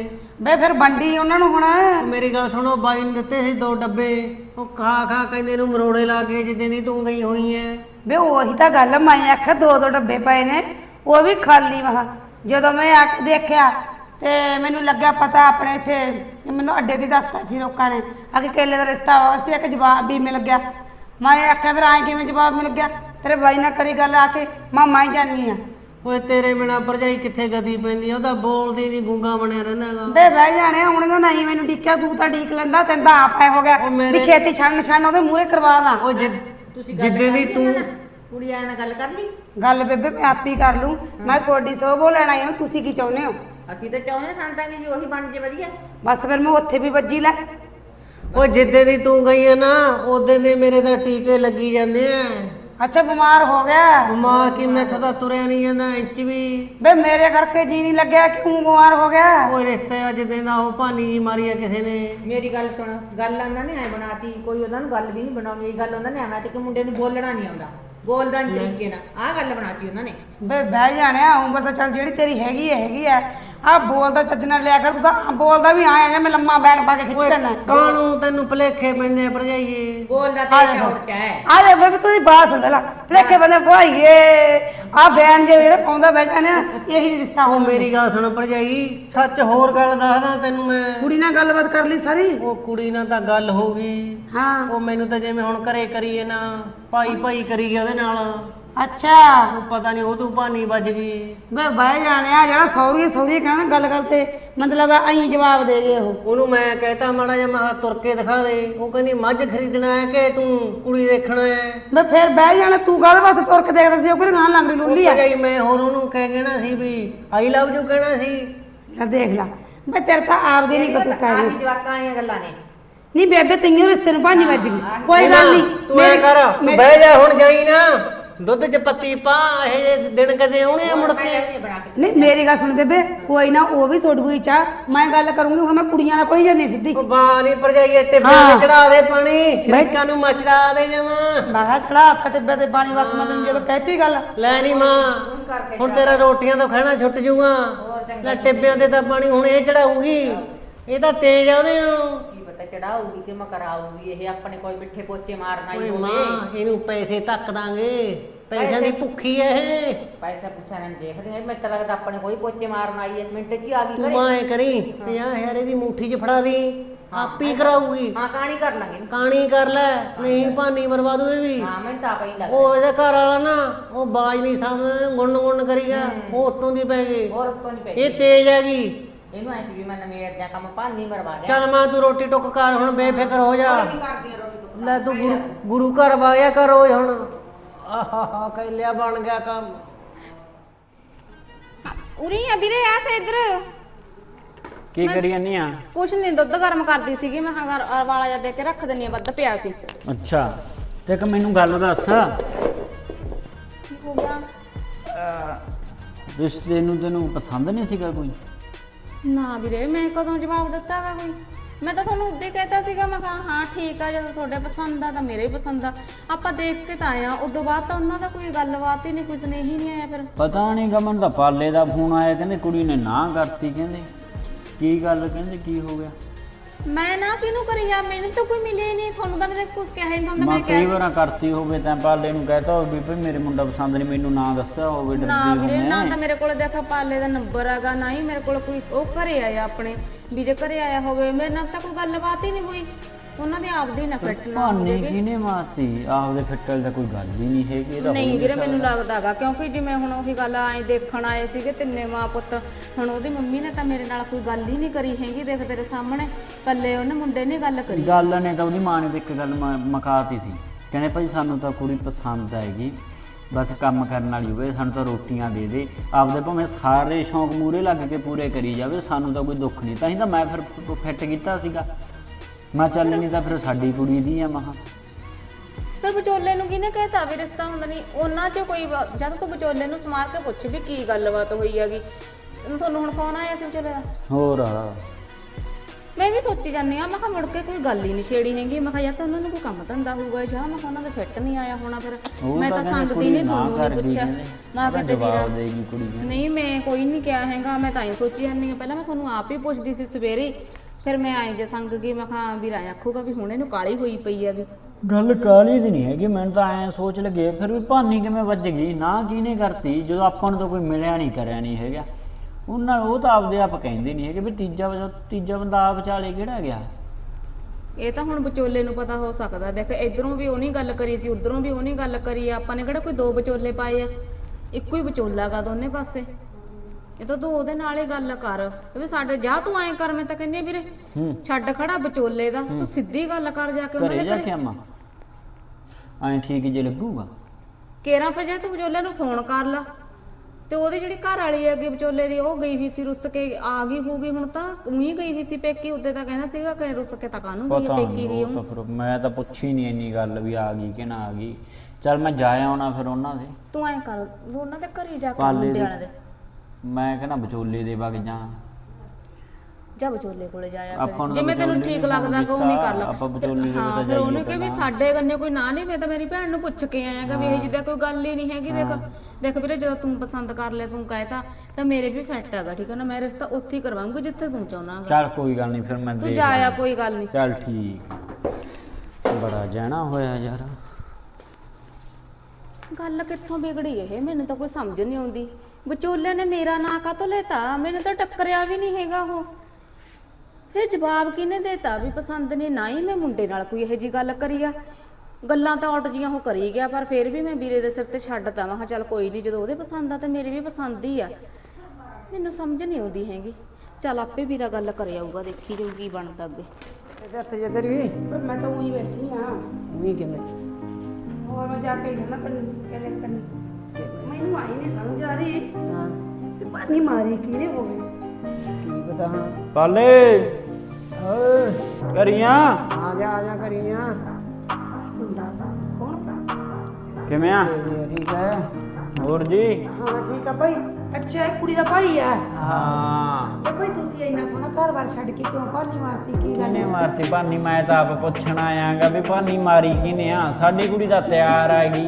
ਵੇ ਫਿਰ ਬੰਡੀ ਉਹਨਾਂ ਨੂੰ ਹੁਣ। ਮੇਰੀ ਗੱਲ ਸੁਣੋ ਬਾਈ ਨੇ ਦਿੱਤੇ ਸੀ ਦੋ ਡੱਬੇ। ਉਹ ਖਾ ਖਾ ਕਹਿੰਦੇ ਨੂੰ ਮਰੋੜੇ ਲਾ ਕੇ ਜਿੱਦਾਂ ਦੀ ਤੂੰ ਗਈ ਹੋਈ ਐ। ਵੇ ਉਹੀ ਤਾਂ ਗੱਲ ਮੈਂ ਆਖਿਆ ਦੋ ਦੋ ਡੱਬੇ ਪਏ ਨੇ ਉਹ ਵੀ ਖਾਲੀ ਮਹਾ ਜਦੋਂ ਮੈਂ ਆ ਕੇ ਦੇਖਿਆ ਤੇ ਮੈਨੂੰ ਲੱਗਿਆ ਪਤਾ ਆਪਣੇ ਇੱਥੇ ਮੈਨੂੰ ਅੱਡੇ ਤੇ ਦੱਸਤਾ ਸੀ ਲੋਕਾਂ ਨੇ ਆ ਕਿ ਕੇਲੇ ਦਾ ਰਿਸ਼ਤਾ ਹੋਇਆ ਸੀ ਇੱਕ ਜਵਾਬ ਵੀ ਮਿਲ ਗਿਆ। ਮੈਂ ਆਖਿਆ ਫਿਰ ਆਏ ਕਿਵੇਂ ਜਵਾਬ ਮਿਲ ਗਿਆ? ਤੇਰੇ ਬਾਈ ਨਾਲ ਕਰੀ ਗੱਲ ਆ ਕੇ ਮੈਂ ਮੈਂ ਜਾਨੀ ਆ। ਓਏ ਤੇਰੇ ਬਿਨਾ ਭਰਜਾਈ ਕਿੱਥੇ ਗਦੀ ਪੈਂਦੀ ਆ? ਉਹਦਾ ਬੋਲਦੀ ਨਹੀਂ ਗੁੰਗਾ ਬਣਿਆ ਰਹਿੰਦਾ ਹੈਗਾ। ਬੇ ਬਹਿ ਜਾਣੇ ਹੁਣ ਤਾਂ ਨਹੀਂ ਮੈਨੂੰ ਡਿੱਕਿਆ ਤੂੰ ਤਾਂ ਢੀਕ ਲੈਂਦਾ ਤੈਨੂੰ ਤਾਂ ਆਪ ਐ ਹੋ ਗਿਆ ਉਹ ਮੇਰੇ- ਵੀ ਛੇਤੀ ਛੰਨ ਛੰਨ ਉਹਦੇ ਮੂਹਰੇ ਕਰਵਾ ਦਾਂ ਉਹ ਜਿ- ਤੁਸੀਂ ਗੱਲ ਜਿੱਦੇ ਦੀ ਤੂੰ? ਕੁੜੀ ਆਇਆ ਨਾਲ ਗੱਲ ਕਰ ਲਈ। ਗੱਲ ਬੇਬੇ ਮੈਂ ਆਪ ਹੀ ਕਰ ਲੂੰ। ਮੈਂ ਤੁਹਾਡੀ ਸੋ ਬੋ ਲੈਣਾ ਆ ਤੁਸੀਂ ਕੀ ਚਾਹੁੰਦੇ ਹੋ? ਅਸੀਂ ਤਾਂ ਚਾਹੁੰਦੇ ਸੰਤਾਂ ਕਿ ਜੀ ਉਹੀ ਬਣ ਜੇ ਵਧੀਆ। ਬਸ ਫਿਰ ਮੈਂ ਉੱਥੇ ਵੀ ਵੱਜੀ ਲੈ। ਉਹ ਜਿੱਦੇ ਦੀ ਤੂੰ ਗਈ ਹੈ ਨਾ ਉਹਦੇ ਦੇ ਮੇਰੇ ਤਾਂ ਟੀਕੇ ਲੱਗੀ ਜਾਂਦੇ ਆ। ਅੱਛਾ ਬਿਮਾਰ ਹੋ ਗਿਆ। ਬਿਮਾਰ ਕੀ ਮੈਥੋਂ ਤਾਂ ਤੁਰਿਆ ਨਹੀਂ ਜਾਂਦਾ ਇੰਚ ਵੀ। ਬੇ ਮੇਰੇ ਕਰਕੇ ਜੀ ਨਹੀਂ ਲੱਗਿਆ ਕਿਉਂ ਬਿਮਾਰ ਹੋ ਗਿਆ? ਓਏ ਰਿਸ਼ਤੇ ਅੱਜ ਦੇ ਦਾ ਉਹ ਭਾਨੀ ਜੀ ਮਾਰੀ ਆ ਕਿਸੇ ਨੇ। ਮੇਰੀ ਗੱਲ ਸੁਣ ਗੱਲ ਉਹਨਾਂ ਨੇ ਐ ਬਣਾਤੀ ਕੋਈ ਉਹਨਾਂ ਨੂੰ ਗੱਲ ਵੀ ਨਹੀਂ ਬਣਾਉਣੀ ਇਹ ਗੱਲ ਉਹਨਾਂ ਨੇ ਆਉਣਾ ਤੇ ਕਿ ਮੁੰਡੇ ਨੂੰ ਬੋਲਣਾ ਨਹੀਂ ਆਉਂਦਾ। ਬੋਲਦਾ ਨਹੀਂ ਤਰੀਕੇ ਨਾਲ। ਆਹ ਗੱਲ ਬਣਾਤੀ ਉਹਨਾਂ ਨੇ। ਬੇ ਬਹਿ ਜਾਣਿਆ ਉਮਰ ਤਾਂ ਚੱਲ ਜਿਹੜੀ ਤੇਰੀ ਹੈਗੀ ਹੈ ਹੈਗੀ ਆ। ਆ ਬੋਲਦਾ ਚੱਜ ਨਾਲ ਲਿਆ ਕਰ ਤੂੰ ਤਾਂ ਬੋਲਦਾ ਵੀ ਆਇਆ ਜਾਂ ਮੈਂ ਲੰਮਾ ਬੈਣ ਪਾ ਕੇ ਖਿੱਚ ਲੈਣਾ ਕਾਣੂ ਤੈਨੂੰ ਭਲੇਖੇ ਪੈਂਦੇ ਆ ਭਰਜਾਈਏ? ਬੋਲਦਾ ਤੇ ਸ਼ੌਰ ਚ ਹੈ। ਆ ਜਾ ਬੇਬੀ ਤੂੰ ਦੀ ਬਾਤ ਸੁਣ ਲੈ ਭਲੇਖੇ ਬੰਦੇ ਭਾਈਏ ਆ ਬੈਣ ਜੇ ਜਿਹੜੇ ਪਾਉਂਦਾ ਬਹਿ ਜਾਣੇ ਨਾ ਇਹੀ ਰਿਸ਼ਤਾ ਉਹ ਮੇਰੀ ਗੱਲ ਸੁਣ ਭਰਜਾਈ ਸੱਚ ਹੋਰ ਗੱਲ ਦੱਸਦਾ ਤੈਨੂੰ ਮੈਂ। ਕੁੜੀ ਨਾਲ ਗੱਲਬਾਤ ਕਰ ਲਈ ਸਾਰੀ। ਉਹ ਕੁੜੀ ਨਾਲ ਤਾਂ ਗੱਲ ਹੋ ਗਈ। ਹਾਂ। ਉਹ ਮੈਨੂੰ ਤਾਂ ਜਿਵੇਂ ਹੁਣ ਘਰੇ ਕਰੀਏ ਨਾ ਭਾਈ ਭਾਈ ਕਰੀ ਗਿਆ ਉਹਦੇ ਨਾਲ। ਅੱਛਾ। ਉਹ ਪਤਾ ਨਹੀਂ ਉਹ ਤੂੰ ਭਾਨੀ ਵੱਜ ਗਈ। ਬੇ ਬਹਿ ਜਾਣਿਆ ਜਿਹੜਾ ਸੌਰੀ ਸੌਰੀ ਕਹਿਣਾ ਗੱਲ ਕਰਤੇ ਮਤਲਬ ਦਾ ਐਂ ਜਵਾਬ ਦੇ ਗਏ ਉਹ। ਉਹਨੂੰ ਮੈਂ ਕਹਿਤਾ ਮਾੜਾ ਜਿਹਾ ਮੈਂ ਕਿਹਾ ਤੁਰ ਕੇ ਦਿਖਾ ਦੇ। ਉਹ ਕਹਿੰਦੀ ਮੱਝ ਖਰੀਦਣਾ ਹੈ ਕਿ ਤੂੰ ਕੁੜੀ ਦੇਖਣਾ ਹੈ? ਬੇ ਫਿਰ ਬਹਿ ਜਾਣਾ ਤੂੰ ਗੱਲਬਾਤ ਤੁਰ ਕੇ ਦੇਖਦਾ ਸੀ? ਉਹ ਕਿਹੜੀ ਗਾਂ ਲੰਗੜੀ ਲੁੱਲੀ ਆ? ਭਰਜਾਈ ਮੈਂ ਹੋਰ ਉਹਨੂੰ ਕਹਿ ਕਹਿਣਾ ਸੀ ਵੀ ਆਈ ਲਵ ਯੂ ਕਹਿਣਾ ਸੀ। ਲੈ ਦੇਖ ਲੈ ਬੇ ਤੇਰੇ ਤਾਂ ਆਪਦੀ ਨਹੀਂ ਬਤੂਤਾ ਆਹੀ ਜਵਾਕਾਂ ਵਾਲੀਆਂ ਗੱਲਾਂ ਨੇ। ਨਹੀਂ ਬੇਬੇ ਤੈਨੂੰ ਰਿਸ਼ਤੇ ਨੂੰ ਭਾਣੀ ਵੱਜ ਗਈ। ਕੋਈ ਗੱਲ ਨਹੀਂ ਤੂੰ ਐ ਕਰ ਤੂੰ ਬਹਿ ਜਾ ਹੁਣ ਜਾਈ ਨਾ। ਦੁੱਧ 'ਚ ਪੱਤੀ ਪਾ ਇਹ ਦਿਨ ਕਦੇ ਆਉਣੇ ਆ ਮੁੜ ਕੇ? ਨਹੀਂ ਮੇਰੀ ਗੱਲ ਸੁਣ ਬੇਬੇ ਕੋਈ ਨਾ ਉਹ ਵੀ ਛੋੜ ਗਈ ਚਾਹ। ਮੈਂ ਗੱਲ ਕਰੂੰਗੀ ਹੁਣ ਮੈਂ ਕੁੜੀਆਂ ਨਾਲ ਕੋਈ ਜਾਂਦੀ ਸਿੱਧੀ। ਉਹ ਬਾਣੀ ਭਰਜਾਈ ਟਿੱਬਿਆਂ ਹਾਂ। ਤੇ ਚੜਾ ਦੇ ਪਾਣੀ ਸ਼ਰੀਕਾਂ ਨੂੰ ਮਚਦਾ ਦੇ ਜਾਵਾਂ ਮੈਂ ਕਿਹਾ ਚੜਾ ਹੱਥ ਟਿੱਬੇ ਤੇ ਪਾਣੀ ਵਸ ਮੈਂ ਤੈਨੂੰ ਜਦੋਂ ਕਹਿਤੀ ਗੱਲ। ਲੈ ਨਹੀਂ ਮਾਂ ਹੁਣ ਤੇਰਾ ਰੋਟੀਆਂ ਤੋਂ ਖਾਣਾ ਛੁੱਟ ਜੂਗਾ। ਲੈ ਟਿੱਬਿਆਂ ਤੇ ਤਾਂ ਪਾਣੀ ਹੁਣ ਇਹ ਚੜਾਊਗੀ। ਇਹ ਤਾਂ ਤੇਜ਼ ਆ ਉਹਦੇ ਨਾਲੋਂ। ਪਤਾ ਚੜਾਊਗੀ ਕਿ ਮੈਂ ਕਰਾਊਗੀ? ਇਹ ਆਪਣੇ ਕੋਈ ਮਿੱਠੇ ਪੋਚੇ ਮਾਰਨ ਓਏ ਹੋਵੇ। ਮਾਂ ਇਹਨੂੰ ਪੈਸੇ ਧੱਕ ਦਾਂਗੇ। ਪੈਸਿਆਂ ਦੀ ਭੁੱਖੀ ਐ ਇਹ। ਪੈਸਾ ਪੁੱਛਾ ਨਾਲ ਦੇਖਦੇ ਆ ਮੈਨੂੰ ਤਾਂ ਲੱਗਦਾ ਆਪਣੇ ਕੋਈ ਪੋਚੇ ਮਾਰਨ ਆਈ ਹੈ ਮਿੰਟ 'ਚ ਹੀ ਆ ਗਈ ਤੂੰ ਘਰੇ। ਮਾਂ ਐ ਕਰੀ 50000 ਦੀ ਮੁੱਠੀ 'ਚ ਫੜਾ ਦੀ ਆਪੀ ਕਰਾਊਗੀ। ਹਾਂ ਕਹਾਣੀ ਕਰ ਲਾਂਗੇ। ਕਾਣੀ ਕਰ ਲੈ ਨਹੀਂ ਭਾਨੀ ਮਰਵਾ ਦੂ ਇਹ ਵੀ। ਹਾਂ ਮੈਨੂੰ ਤਾਂ ਪਈ ਉਹ ਇਹਦੇ ਘਰ ਵਾਲਾ ਨਾ ਉਹ ਬਾਜ ਨਹੀਂ ਸਮਝਦਾ ਗੁੰਨ ਗੁੰਨ ਕਰੀ ਗਿਆ। ਉਹ ਉਤੋਂ ਦੀ ਪੈ ਗਈ। ਹੋਰ ਉੱਤੋਂ ਨਹੀਂ ਪਈ ਇਹ ਤੇਜ਼ ਹੈਗੀ। ਇਹਨੂੰ ਐਸੀ ਵੀ ਮੈਂ ਨਮੇੜ ਦਿਆਂ ਕੰਮ ਭਾਨੀ ਮਰਵਾ ਦਿਆਂ। ਚੱਲ ਮਾਂ ਤੂੰ ਰੋਟੀ ਟੁੱਕ ਕਰ ਹੁਣ ਬੇਫਿਕਰ ਹੋ ਜਾ। ਨਹੀਂ ਕਰਦੀ ਆ ਰੋਟੀ ਟੁੱਕ ਲੈ ਤੂੰ ਗੁਰੂ ਗੁਰੂ ਘਰ ਵਾਇਆ ਕਰ ਰੋਜ਼ ਹੁਣ। ਆਹਾ ਕਹਿ ਲਿਆ ਬਣ ਗਿਆ ਕੰਮ। ਉਰੀ ਆ ਵੀਰੇ ਆ ਸੇ ਇੱਧਰ। ਕੀ ਕਰੀ ਜਾਂਦੀ ਆ? ਕੁਛ ਨਹੀਂ ਦੁੱਧ ਗਰਮ ਕਰਦੀ ਸੀਗੀ ਮੈਂ ਕਿਹਾ ਘਰ ਵਾਲਾ ਜਿਹਾ ਦੇ ਕੇ ਰੱਖ ਦਿੰਨੀ ਆ ਵੱਧ ਪਿਆ ਸੀ। ਅੱਛਾ ਤੇ ਇੱਕ ਮੈਨੂੰ ਗੱਲ ਦੱਸ। ਕੀ ਹੋ ਗਿਆ? ਰਿਸ਼ਤੇ ਨੂੰ ਤੈਨੂੰ ਪਸੰਦ ਨਹੀਂ ਸੀਗਾ ਕੋਈ? ਨਾ ਵੀਰੇ, ਮੈਂ ਕਦੋਂ ਜਵਾਬ ਦਿੱਤਾਗਾ ਕੋਈ? ਮੈਂ ਤਾਂ ਤੁਹਾਨੂੰ ਉੱਦੇ ਕਹਿਤਾ ਸੀਗਾ, ਮੈਂ ਕਿਹਾ, ਹਾਂ, ਠੀਕ ਆ, ਜਦੋਂ ਤੁਹਾਡੇ ਪਸੰਦ ਆ, ਤਾਂ ਮੇਰੇ ਵੀ ਪਸੰਦ ਆ। ਆਪਾਂ ਦੇਖ ਕੇ ਤਾਂ ਆਏ ਆ, ਉਦੋਂ ਬਾਅਦ ਤਾਂ ਉਹਨਾਂ ਦਾ ਕੋਈ ਗੱਲਬਾਤ ਹੀ ਨਹੀਂ, ਕੋਈ ਸੁਨੇਹੀ ਹੀ ਨਹੀਂ ਆਇਆ ਫਿਰ। ਪਤਾ ਨਹੀਂ, ਗਮਨ ਦਾ ਪਾਲੇ ਦਾ ਫੋਨ ਆਇਆ, ਕਹਿੰਦੇ ਕੁੜੀ ਨੇ ਨਾ ਕਰਤੀ, ਕਹਿੰਦੇ। ਕੀ ਗੱਲ, ਕਹਿੰਦੇ ਕੀ ਹੋ ਗਿਆ? ਮੈਂ ਨਾ ਕਿਹਨੂੰ ਕਰੀ ਆ? ਮੈਨੂੰ ਤਾਂ ਕੋਈ ਮਿਲੇ ਹੀ ਨਹੀਂ। ਤੁਹਾਨੂੰ ਤਾਂ ਮੇਰੇ ਕੁਝ ਕਿਹਾ ਹੀ ਨਹੀਂ ਤੁਹਾਨੂੰ ਤਾਂ ਮੈਂ ਮੈਂ ਕਈ ਕਹਿ ਵਾਰਾਂ ਕਰਤੀ ਹੋਵੇ ਤਾਂ ਪਾਲੇ ਨੂੰ ਕਹਿਤਾ ਹੋਵੇ ਵੀ ਮੇਰੇ ਮੁੰਡਾ ਪਸੰਦ ਨਹੀਂ ਮੈਨੂੰ ਨਾ ਦੱਸਿਆ ਹੋਵੇ ਨਾ ਡਰਦੀ ਵੀਰੇ ਨਾ ਹੋਵੇ ਤਾਂ ਮੇਰੇ ਕੋਲ ਦੇਖਾ ਪਾਲੇ ਦਾ ਨੰਬਰ ਹੈਗਾ ਨਾ ਹੀ ਮੇਰੇ ਕੋਲ ਕੋਈ ਉਹ ਘਰੇ ਆਇਆ ਆਪਣੇ ਵੀ ਜੇ ਘਰੇ ਆਇਆ ਹੋਵੇ ਮੇਰੇ ਨਾਲ ਤਾਂ ਕੋਈ ਗੱਲਬਾਤ ਹੀ ਨਹੀਂ ਹੋਈ। ਉਹਨਾਂ ਦੇ ਆਪਦੇ ਨਾ ਫਿੱਟ ਨਾ ਭਾਨੇ ਹੋਵੇਗੇ ਕਿਹਨੇ ਮਾਰਤੀ? ਆਪਦੇ ਫਿੱਟਲ ਦਾ ਕੋਈ ਗੱਲ ਹੀ ਨਹੀਂ ਹੈਗੀ ਇਹਦਾ ਨਹੀਂ ਵੀਰੇ ਮੈਨੂੰ ਲੱਗਦਾਗਾ ਕਿਉਂਕਿ ਜਿਵੇਂ ਹੁਣ ਉਹੀ ਗੱਲ ਆਏ ਦੇਖਣ ਆਏ ਸੀਗੇ ਤਿੰਨੇ ਮਾਂ ਪੁੱਤ ਹੁਣ ਉਹਦੀ ਮੰਮੀ ਨੇ ਤਾਂ ਮੇਰੇ ਨਾਲ ਕੋਈ ਗੱਲ ਹੀ ਨਹੀਂ ਕਰੀ ਹੈਗੀ ਦੇਖ ਤੇਰੇ ਸਾਹਮਣੇ ਕੱਲੇ ਉਹਨੇ ਮੁੰਡੇ ਨੇ ਗੱਲ ਕਰੀ। ਗੱਲ ਨੇ ਤਾਂ ਉਹਦੀ ਮਾਂ ਨੇ ਤਾਂ ਇੱਕ ਗੱਲ ਮ- ਮੁਕਾਤੀ ਸੀ। ਕਹਿੰਦੇ ਭਾਈ ਸਾਨੂੰ ਤਾਂ ਕੁੜੀ ਪਸੰਦ ਆਏਗੀ ਬਸ ਕੰਮ ਕਰਨ ਵਾਲੀ ਹੋਵੇ ਸਾਨੂੰ ਤਾਂ ਰੋਟੀਆਂ ਦੇ ਦੇ ਆਪਦੇ ਭਾਵੇਂ ਸਾਰੇ ਸ਼ੌਂਕ ਮੂਰੇ ਲੱਗ ਕੇ ਪੂਰੇ ਕਰੀ ਜਾਵੇ ਸਾਨੂੰ ਤਾਂ ਕੋਈ ਦੁੱਖ ਨਹੀਂ। ਤਾਂ ਹੀ ਤਾਂ ਮੈਂ ਫਿਰ ਫਿੱਟ ਕੀਤਾ ਸੀਗਾ। ਮੈਂ ਚੱਲ ਨਹੀਂ ਤਾਂ ਫਿਰ ਸਾਡੀ ਕੁੜੀ ਦੀ ਆ ਮਹਾ ਪਰ ਵਿਚੋਲੇ ਨੂੰ ਕਿਹਨੇ ਕਹਿਤਾ ਵੀ ਰਿਸ਼ਤਾ ਹੁੰਦਾ ਨਹੀਂ? ਉਹਨਾਂ 'ਚ ਕੋਈ ਵਾ- ਜਦ ਤੂੰ ਵਿਚੋਲੇ ਨੂੰ ਸਮਾਰ ਕੇ ਪੁੱਛ ਵੀ ਕੀ ਗੱਲਬਾਤ ਹੋਈ ਹੈਗੀ। ਤੁਹਾਨੂੰ ਹੁਣ ਫੋਨ ਆਇਆ ਸੀ ਵਿਚੋਲੇ ਦਾ? ਹੋਰ ਮੈਂ ਵੀ ਸੋਚੀ ਜਾਂਦੀ ਆ ਮੈਂ ਕਿਹਾ ਮੁੜ ਕੇ ਕੋਈ ਗੱਲ ਹੀ ਨਹੀਂ ਛੇੜੀ ਹੈਗੀ। ਮੈਂ ਕਿਹਾ ਤਾਂ ਉਹਨਾਂ ਨੂੰ ਕੋਈ ਕੰਮ ਧੰਦਾ ਹੋਊਗਾ ਜਾਂ ਮੈਂ ਕਿਹਾ ਉਹਨਾਂ ਦੇ ਫਿੱਟ ਨਹੀਂ ਆਇਆ ਹੋਣਾ ਫਿਰ। ਉਹ ਮੈਂ ਤਾਂ ਕਹਿੰਦੇ ਸੰਗਦੀ ਕੁੜੀ ਨਹੀਂ ਨਾ ਤੁਹਾਨੂੰ ਨਹੀਂ ਪੁੱਛਿਆ। ਕਹਿੰਦੇ। ਮੈਂ ਉਹਦਾ ਕਿਤੇ ਵੀਰਾ ਜਵਾਬ ਦੇਗੀ ਕੁੜੀ। ਕਹਿੰਦੀ। ਨਹੀਂ ਮੈਂ ਕੋਈ ਨਹੀਂ ਕਿਹਾ ਹੈਗਾ ਮੈਂ ਤਾਂ ਹੀ ਸੋਚੀ ਜਾਂਦੀ ਆ ਪਹਿਲਾਂ ਮੈਂ ਤੁਹਾਨੂੰ ਆਪ ਹੀ ਪੁੱਛਦੀ ਸੀ ਸਵੇਰੇ। ਹੀ। ਫਿਰ ਮੈਂ ਆਈ ਜੇ ਸੰਗ ਗਈ ਮੈਂ ਕਿਹਾ ਵੀਰਾ ਆਖੂਗਾ ਵੀ ਹੁਣ ਇਹਨੂੰ ਕਾਲੀ ਹੋਈ ਪਈ ਹੈਗੀ। ਗੱਲ ਕਾਲੀ ਦੀ ਨਹੀਂ ਹੈਗੀ ਮੈਨੂੰ ਤਾਂ ਐ ਸੋਚ ਲਗੇ ਫਿਰ ਵੀ ਭਾਨੀ ਕਿਵੇਂ ਵੱਜ ਗਈ ਨਾ ਕਿਹਨੇ ਕਰਤੀ ਜਦੋਂ ਆਪਾਂ ਨੂੰ ਤਾਂ ਕੋਈ ਮਿਲਿਆ ਨਹੀਂ ਕਰਿਆ ਨਹੀਂ ਹੈਗਾ। ਉਹਨਾਂ ਉਹ ਤਾਂ ਆਪਦੇ ਆਪ ਕਹਿੰਦੇ ਨਹੀਂ ਹੈਗੇ ਵੀ ਤੀਜਾ ਵਜਾ ਤੀਜਾ ਬੰਦਾ ਆਪ ਵਿਚਾਲੇ ਕਿਹੜਾ ਗਿਆ? ਇਹ ਤਾਂ ਹੁਣ ਵਿਚੋਲੇ ਨੂੰ ਪਤਾ ਹੋ ਸਕਦਾ ਦੇਖ ਇਧਰੋਂ ਵੀ ਉਹਨੀ ਗੱਲ ਕਰੀ ਸੀ ਉਧਰੋਂ ਵੀ ਉਹਨੀ ਗੱਲ ਕਰੀ ਆ। ਆਪਾਂ ਨੇ ਕਿਹੜਾ ਕੋਈ ਦੋ ਵਿਚੋਲੇ ਪਾਏ ਆ? ਇੱਕੋ ਹੀ ਵਿਚੋਲਾ ਗਾ ਦੋਨੇ ਪਾਸੇ। ਇਹ ਤਾਂ ਤੂੰ ਉਹਦੇ ਨਾਲ ਹੀ ਗੱਲ ਕਰ ਵੀ ਸਾਡੇ ਜਾ ਤੂੰ ਐਂ ਕਰ ਮੈਂ ਤਾਂ ਕਹਿੰਦੀ ਆ ਵੀਰੇ ਹੂੰ। ਛੱਡ ਖੜਾ ਵਿਚੋਲੇ ਦਾ ਤੂੰ ਸਿੱਧੀ ਗੱਲ ਕਰ ਜਾ ਕੇ ਉਹਨਾਂ ਘਰੇ ਦੇ ਜਾ ਘਰੇ। ਕੇ ਆਵਾਂ। ਐਂ ਠੀਕ ਜੇ ਲੱਗੂਗਾ? ਕੇਰਾਂ ਫਿਰ ਜੇ ਤੂੰ ਵਿਚੋਲੇ ਨੂੰ ਫੋਨ ਕਰ ਲਾ ਤੇ ਉਹਦੀ ਜਿਹੜੀ ਘਰ ਵਾਲੀ ਹੈਗੀ ਵਿਚੋਲੇ ਦੀ ਉਹ ਗਈ ਹੋਈ ਸੀ ਰੁੱਸ ਕੇ ਆ ਗਈ ਹੋਊਗੀ ਹੁਣ ਤਾਂ ਉਹੀ ਗਈ ਹੋਈ ਸੀ ਪੇਕੀ ਉੱਤੇ ਤਾਂ ਕਹਿੰਦਾ ਸੀਗਾ ਕਿ ਰੁੱਸ ਕੇ ਤਾਂ ਕਾਹਨੂੰ ਗਈ ਪਤਾ ਹੈ, ਪੇਕੀ ਨਹੀਂ ਗਈ ਉਹ ਫਿਰ ਮੈਂ ਤਾਂ ਪੁੱਛੀ ਨਹੀਂ ਇੰਨੀ ਗੱਲ ਵੀ ਆ ਗਈ ਕਿ ਨਾ ਆ ਗਈ। ਚੱਲ ਮੈਂ ਜਾ ਆਉਣਾ ਫਿਰ ਉਹਨਾਂ ਦੇ। ਤੂੰ ਐਂ ਕਰ ਉਹਨਾਂ ਦੇ ਘਰੇ ਜਾ ਕੇ ਪਾਲੇ ਮੁੰਡੇ ਦੇ- ਦੇ। ਮੈਂ ਕਹਿੰਦਾ ਵਿਚੋਲੇ ਦੇ ਵਗ ਜਾ। ਜਾਂ ਵਿਚੋਲੇ ਕੋਲੇ ਜਾਇਆ ਆਪਾਂ ਫਿਰ ਨੂੰ ਜਿਵੇਂ ਤੈਨੂੰ ਵਿਚੋਲੇ ਠੀਕ ਨੇ ਲੱਗਦਾ ਕਿ ਉਵੇਂ ਕਰ ਲੈ। ਆਪਾਂ ਵਿਚੋਲੇ ਦੇ ਹਾਂ ਤਾਂ ਫਿਰ ਉਹਨੇ ਕਿ ਵੀ ਪਹਿਲਾਂ। ਸਾਡੇ ਕੰਨੇ ਕੋਈ ਨਾ ਨਹੀਂ ਮੈਂ ਤਾਂ ਮੇਰੀ ਭੈਣ ਨੂੰ ਪੁੱਛ ਕੇ ਆਇਆਗਾ ਵੀ ਇਹ ਜਿੱਦਾਂ ਕੋਈ ਗੱਲ ਹੀ ਨਹੀਂ ਹੈਗੀ ਦੇਖ। ਦੇਖ ਵੀਰੇ ਜਦੋਂ ਤੂੰ ਪਸੰਦ ਕਰ ਲਿਆ ਤੂੰ ਕਹਿਤਾ ਤਾਂ ਮੇਰੇ ਵੀ ਫੈਕਟ ਹੈਗਾ ਠੀਕ ਹੈ ਨਾ? ਮੈਂ ਰਿਸ਼ਤਾ ਉੱਥੇ ਹੀ ਕਰਵਾਉਂਗੀ ਜਿੱਥੇ ਤੂੰ ਚਾਹਨਾਗਾ। ਚੱਲ ਕੋਈ ਗੱਲ ਨਹੀਂ ਫਿਰ ਮੈਂ ਤੂੰ ਦੇਖ ਜਾਇਆ। ਕੋਈ ਗੱਲ ਨਹੀਂ। ਚੱਲ ਠੀਕ ਬੜਾ ਜਾਣਾ ਹੋਇਆ ਯਾਰ। ਗੱਲ ਕਿੱਥੋਂ ਵਿਗੜੀ ਇਹ? ਮੈਨੂੰ ਤਾਂ ਕੋਈ ਸਮਝ ਨਹੀਂ ਆਉਂਦੀ। ਵਿਚੋਲੇ ਨੇ ਮੇਰਾ ਨਾਂ ਕਾਹਤੋਂ ਲੈਤਾ? ਮੈਨੂੰ ਤਾਂ ਟੱਕਰਿਆ ਵੀ ਨਹੀਂ ਹੈਗਾ ਉਹ। ਫਿਰ ਜਵਾਬ ਕਿਹਨੇ ਦੇਤਾ? ਵੀ ਪਸੰਦ ਨਹੀਂ ਨਾ ਹੀ ਮੈਂ ਮੁੰਡੇ ਨਾਲ ਕੋਈ ਇਹੋ ਜੀ ਗੱਲ ਕਰੀ ਆ। ਗੱਲਾਂ ਤਾਂ ਆਟ ਜੀਆਂ ਉਹ ਕਰੀ ਗਿਆ ਪਰ ਫਿਰ ਵੀ ਮੈਂ ਵੀਰੇ ਦੇ ਸਿਰ ਤੇ ਛੱਡਤਾ। ਮੈਂ ਕਿਹਾ ਚੱਲ ਕੋਈ ਨਹੀਂ ਜਦੋਂ ਉਹਦੇ ਪਸੰਦ ਆ ਤੇ ਮੇਰੇ ਵੀ ਪਸੰਦ ਹੀ ਆ। ਮੈਨੂੰ ਸਮਝ ਨਹੀਂ ਆਉਂਦੀ ਹੈਗੀ। ਚੱਲ ਆਪੇ ਵੀਰਾ ਗੱਲ ਕਰ ਆਊਗਾ ਦੇਖੀ ਜਾਊ ਕੀ ਬਣਦਾ ਅੱਗੇ। ਇਹਦੇ ਹੱਥ ਜੇ ਤੇਰੀ ਵੀ। ਪਰ ਮੈਂ ਤਾਂ ਉਹੀ ਬੈਠੀ ਹਾਂ ਵੀ ਕਿਵੇਂ? ਹੋਰ ਮੈਂ ਜਾ ਕੇ ਹੀ ਸੁਣਾ ਕੰਨ ਕਹਿਲੇ ਕੰਨ ਮੈਨੂੰ ਆਈ ਨਹੀਂ ਸਮਝ ਆ ਰਹੀ ਹਾਂ ਕਿ ਪਾਣੀ ਮਾਰੀ ਕਿਹਨੇ ਹੋਵੇ? ਕੀ ਪਤਾ ਹੁਣ। ਪਾਲੇ। ਓਏ ਕਰੀਆਂ ਆ ਜਾ ਆ ਜਾ ਕਰੀਆਂ ਮੁੰਡਾ ਕੌਣ? ਕਿਵੇਂ ਆ? ਇਹ ਠੀਕ ਹੈ। ਹੋਰ ਜੀ? ਹਾਂ ਠੀਕ ਆ ਭਾਈ। ਅੱਛਾ ਇਹ ਕੁੜੀ ਦਾ ਭਾਈ ਆ। ਹਾਂ। ਤੇ ਭਾਈ ਤੁਸੀਂ ਇੰਨਾ ਸੋਹਣਾ ਘਰ-ਬਾਰ ਛੱਡ ਕੇ ਕਿਉਂ ਭਾਲੀ ਮਾਰਤੀ ਕੀ ਗੱਲ ਕਿਨੇ ਹੈ ਮਾਰਤੀ? ਭਾਨੀ ਮੈਂ ਤਾਂ ਆਪ ਪੁੱਛਣ ਆਇਆਗਾ ਵੀ ਭਾਨੀ ਮਾਰੀ ਕਿਨੇ ਆ? ਸਾਡੀ ਕੁੜੀ ਤਾਂ ਤਿਆਰ ਆ ਗਈ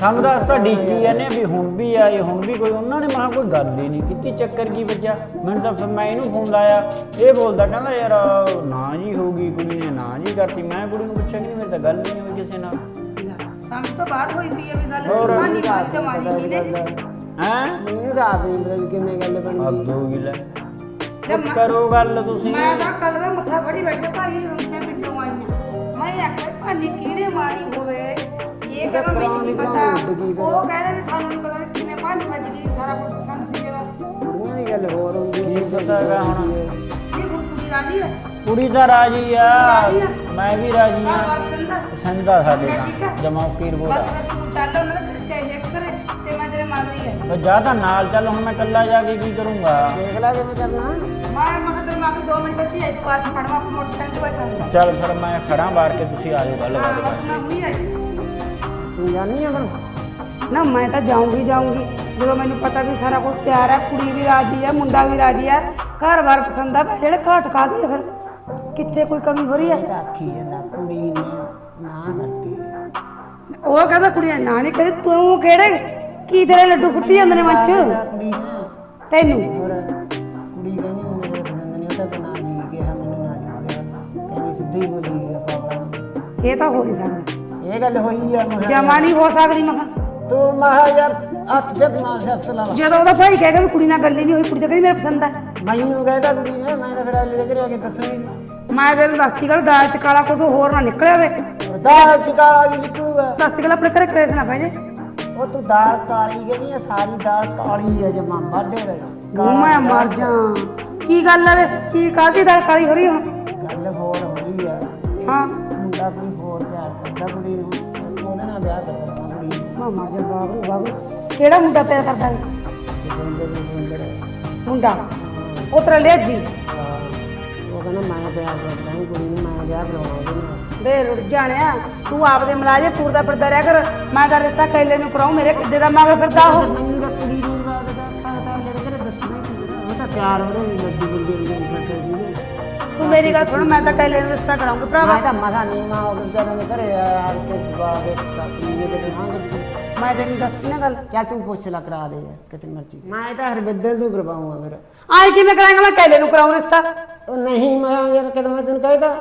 ਸਾਨੂੰ ਤਾਂ ਅਸਤਾ ਡੀਕੀ ਨੇ ਵੀ ਹੁਣ ਵੀ ਆਏ ਹੁਣ ਵੀ ਕੋਈ ਉਹਨਾਂ ਨੇ ਮਹਾ ਕੋਈ ਗੱਲ ਹੀ ਨਹੀਂ ਕੀਤੀ ਚੱਕਰ ਕੀ ਵੱਜਾ ਮੈਨੂੰ ਤਾਂ ਫਿਰ ਮੈਂ ਇਹਨੂੰ ਫੋਨ ਲਾਇਆ ਇਹ ਬੋਲਦਾ ਕਹਿੰਦਾ ਯਾਰ ਨਾ ਜੀ ਹੋਊਗੀ ਕੁੜੀ ਨੇ ਨਾ ਜੀ ਕਰਤੀ। ਮੈਂ ਕੁੜੀ ਨੂੰ ਪੁੱਛਿਆ ਕਿ ਨਹੀਂ ਮੇਰੀ ਤਾਂ ਗੱਲ ਨਹੀਂ ਹੋਈ ਕਿਸੇ ਨਾਲ? ਸਮਝ ਤੋਂ ਬਾਹਰ ਹੋਈ ਪਈ ਹੈ ਵੀ ਗੱਲ। ਭਾਲੀ ਮਾਰੀ ਤੇ ਮਾਰੀ ਹੈ? ਮੈਨੂੰ ਤਾਂ ਆਪ ਨਹੀਂ ਪਤਾ ਵੀ ਕਿਵੇਂ ਗੱਲ ਬਣ ਗਈ। ਹੱਦ ਹੋ ਗਈ ਲੈ ਕਰੋ ਗੱਲ ਤੁਸੀਂ। ਮੈਂ ਤਾਂ ਕੱਲ ਦਾ ਮੱਥਾ ਫੜੀ ਬੈਠੇ ਭਾਈ ਹੁਣ ਮੈਂ ਪਿੱਛੋਂ ਆਈ ਹਾਂ ਮੈਂ ਆਖਿਆ ਭਾਲੀ ਕਿਹਨੇ ਮਾਰੀ ਹੋਵੇ? ਇਹ ਤਾਂ ਕਹਿੰਦਾ ਮੈਨੂੰ ਨਹੀਂ ਕਰਾਉਣੀ ਪਤਾ ਕਰਾਉਣੀ ਉੱਡ ਗਈ ਉਹ ਕਹਿੰਦੇ ਵੀ ਸਾਨੂੰ ਨਹੀਂ ਪਤਾ ਵੀ ਕਿਵੇਂ ਭਾਲੀ ਵੱਜ ਗਈ ਸਾਰਾ ਕੁਝ ਪਸੰਦ ਸੀ ਜਿਹੜਾ ਕੁੜੀਆਂ ਦੀ ਗੱਲ ਹੋਰ ਹੁੰਦੀ ਹੈ ਕੀ ਪਤਾ ਹੈਗਾ ਹੁਣ ਇਹ ਹੁਣ ਕੁੜੀ ਰਾਜੀ ਹੈ ਕੁੜੀ ਤਾਂ ਰਾਜੀ ਆ ਮੈਂ ਵੀ ਰਾਜੀ ਘਰ ਆ ਬਾਰ ਪਸੰਦ ਆ ਪਸੰਦ ਆ ਸਾਡੇ ਠੀਕ ਆ। ਤਾਂ ਜਮਾ ਕੀਰ ਬੋਲਾ ਬਸ ਫਿਰ ਤੂੰ ਚੱਲ ਉਹਨਾਂ ਦੇ ਘਰ ਤੇ ਜੇ ਕਰੇ ਤੇ ਮੈਂ ਤੇਰੇ ਮਾਰਦੀ ਹੈ ਪਰ ਜਾ ਤਾਂ ਨਾਲ ਚੱਲ ਹੁਣ ਮੈਂ ਇਕੱਲਾ ਜਾ ਕੇ ਕੀ ਕਰੂੰਗਾ ਦੇਖ ਲੈ ਕਿਵੇਂ ਕਰਨਾ ਮੈਂ ਮੈਂ ਕਿਹਾ ਤੇਰੇ ਮਾਂ ਦੋ ਮਿੰਟ ਚ ਹੀ ਆਈ ਤੂੰ ਬਾਅਦ ਚ ਫੜਵਾ ਆਪਣੀ ਮੋਟਰਸਾਈਕਲ ਤੇ ਚੱਲ ਜਾ ਚੱਲ ਫਿਰ ਮੈਂ ਖੜਾ ਬਾਹਰ ਕੇ ਤੁਸੀਂ ਆ ਜਾਓ ਗੱਲ ਹਾਂ ਬਾਤ ਬਸ ਮੈਂ ਹੁਣੀ ਆਈ ਤੂੰ ਜਾਣੀ ਆ ਫਿਰ ਨਾ ਮੈਂ ਤਾਂ ਜਾਊਂਗੀ ਜਾਊਂਗੀ। ਜਦੋਂ ਮੈਨੂੰ ਪਤਾ ਵੀ ਸਾਰਾ ਕੁਝ ਤਿਆਰ ਹੈ ਕੁੜੀ ਵੀ ਰਾਜੀ ਹੈ ਮੁੰਡਾ ਵੀ ਰਾਜੀ ਹੈ ਘਰ-ਬਾਰ ਪਸੰਦ ਆ ਪਰ ਜਿਹੜੇ ਘਾਟ ਕਾਦੀ ਹੈ ਫਿਰ। ਕਿੱਥੇ ਕੋਈ ਕਮੀ ਹੋ ਰਹੀ ਹੈ ਆਖੀ ਜਾਂਦਾ ਕੁੜੀ ਨੇ ਨਾ ਕਰਤੀ। ਉਹ ਕਹਿੰਦਾ ਕੁੜੀ ਨੇ ਨਹੀਂ ਕਰੀ ਤੂੰ ਕਿਹੜੇ ਕੀ ਤੇਰੇ ਲੱਡੂ ਫੁੱਟੀ ਜਾਂਦੇ ਨੇ ਮੱਚ? ਕੁੜੀ ਨੇ। ਤੈਨੂੰ? ਹੋਰ ਕੁੜੀ ਕਹਿੰਦੀ ਮੇਰੇ ਤਾਂ ਪਸੰਦ ਨਹੀਂ ਉਹ ਤਾਂ ਬਿਨਾਂ ਜੀ ਕਿਹਾ ਮੈਨੂੰ ਨਾ ਜੀ ਕਿਹਾ। ਕਹਿੰਦੀ ਸਿੱਧੀ ਹੀ ਬੋਲੀ ਆ ਇਹ ਤਾਂ ਹੋ ਨਹੀਂ ਸਕਦਾ। ਇਹ ਗੱਲ ਹੋਈ ਆ ਮੈਂ ਕਿਹਾ ਜਮਾ ਨਹੀਂ ਹੋ ਸਕਦੀ ਮੈਂ ਕਿਹਾ। ਤੂੰ ਮਹਾ ਯਾਰ ਹੱਥ ਤੇ ਦਿਮਾਗ ਸ਼ਰਤ ਲਾ ਜਦੋਂ ਉਹਦਾ ਭਾਈ ਕਹੇਗਾ ਵੀ ਕੁੜੀ ਨਾਲ ਗੱਲ ਹੀ ਨਹੀਂ ਹੋਈ ਕੁੜੀ ਤਾਂ ਕਹਿੰਦੀ ਮੇਰੇ ਪਸੰਦ ਹੈ ਮੈਨੂੰ ਕਹਿੰਦਾ ਕੁੜੀ ਨੇ ਮੈਂ ਤਾਂ ਫਿਰ ਅਗਲੇ ਦੇ ਘਰੇ ਆ ਕੇ ਦੱਸਣੀ ਮੈਂ ਤੈਨੂੰ ਦੱਸਤੀ ਗੱਲ ਦਾਲ ਚ ਕਾਲਾ ਕੁਝ ਹੋਰ ਨਾ ਨਿਕਲਿਆ ਵੇ ਦਾਲ ਚ ਕਾਲਾ ਕੀ ਨਿਕਲੂਗਾ? ਦੱਸਤੀ ਗੱਲ ਆਪਣੇ ਘਰੇ ਕਲੇਸ਼ ਨਾ ਪੈ ਜੇ। ਉਹ ਤੂੰ ਦਾਲ ਕਾਲੀ ਕਹਿੰਦੀ ਆ ਸਾਰੀ ਦਾਲ ਕਾਲੀ ਆ ਜਮਾ ਬਾਡੇ ਰਹੀ ਮੈਂ ਮਰ ਜਾ ਕੀ ਗੱਲ ਹੈ ਵੇ? ਕੀ ਕਾਹਦੀ ਦਾਲ ਕਾਲੀ ਹੋ ਰਹੀ ਹੁਣ? ਗੱਲ ਹੋਰ ਹੋ ਰਹੀ ਆ। ਹਾਂ। ਮੁੰਡਾ ਕੋਈ ਕਰਦਾ ਕੁੜੀ ਨੂੰ ਉਹਦੇ ਨਾਲ ਵਿਆਹ ਕਰਵਾਉਣਾ ਕੁੜੀ ਨੂੰ। ਮੈਂ ਮਰ ਜਾ ਬਾਬੂ। ਬਾਬੂ ਕਿਹੜਾ ਮੁੰਡਾ ਪਿਆਰ ਕਰਦਾ ਵੇ? ਤੇ ਕਹਿੰਦੇ ਜੀ ਸੁੰਦਰ ਮੁੰਡਾ? ਉਹ ਤੇਰਾ ਲਿਆਜੀ? ਉਹ ਕਹਿੰਦਾ ਮੈਂ ਪਿਆਰ ਕਰਦਾ ਹਾਂ ਕੁੜੀ ਨੂੰ ਮੈਂ ਵਿਆਹ ਕਰਾਉਣਾ ਉਹਦੇ ਨਾਲ ਬੇ ਰੁੜ ਜਾਣਿਆ ਤੂੰ ਆਪਦੇ ਮਲਾਜੇ ਪੂਰਦਾ ਫਿਰਦਾ ਰਿਹਾ ਕਰ। ਮੈਂ ਤਾਂ ਰਿਸ਼ਤਾ ਕੈਲੇ ਨੂੰ ਕਰਾਉ ਮੇਰੇ ਕਿੱਦੇ ਦਾ ਮਗਰ ਫਿਰਦਾ ਉਹ? ਮੈਨੂੰ ਤਾਂ ਕੁੜੀ ਨੇ ਬਾਤ ਦਾ ਪਤਾ ਅਗਲੇ ਦੇ ਘਰੇ ਦੱਸਣਾ ਹੀ ਸੀ। ਉਹ ਤਾਂ ਤਿਆਰ ਹੋ ਰਹੇ ਸੀ ਲੱਡੂ ਗੁੰਡੇ ਨੂੰ ਫਿਰਦੇ ਸੀਗੇ। ਤੂੰ ਮੇਰੀ ਗੱਲ ਸੁਣ ਮੈਂ ਤਾਂ ਕੈਲੇ ਨੂੰ ਰਿਸ਼ਤਾ ਕਰਾਉਂਗੀ ਭਰਾਵਾ। ਮੈਂ ਤਾਂ ਮਸਾ ਨਹੀਂ ਮਾਂ ਉਹ ਵਿਚਾਰਿਆਂ ਦੇ ਘਰੇ ਆ ਕੇ ਜਵਾਬ ਦਿੱਤਾ ਕੁੜੀ ਨੇ ਕਿਤੇ ਨਾ ਕਰਤੀ ਮੈਂ ਤੈਨੂੰ ਦੱਸਦੀ ਨਾ ਗੱਲ। ਚੱਲ ਤੂੰ ਪੁੱਛ ਲੈ ਕਰਾ ਦੇ ਯਾਰ ਕਿਤੇ ਮਰਜ਼ੀ ਮੈਂ ਤਾਂ ਹਰਬਿੰਦਰ ਨੂੰ ਕਰਵਾਉਂਗਾ ਫਿਰ। ਆਏ ਕਿਵੇਂ ਕਰਾਂਗਾ ਮੈਂ ਕੈਲੇ ਨੂੰ ਕਰਾਉਂ ਰਿਸ਼ਤਾ? ਉਹ ਨਹੀਂ ਮੈਂ ਯਾਰ ਕਦੋਂ ਮੈਂ ਤੈਨੂੰ ਕਹਿਦਾ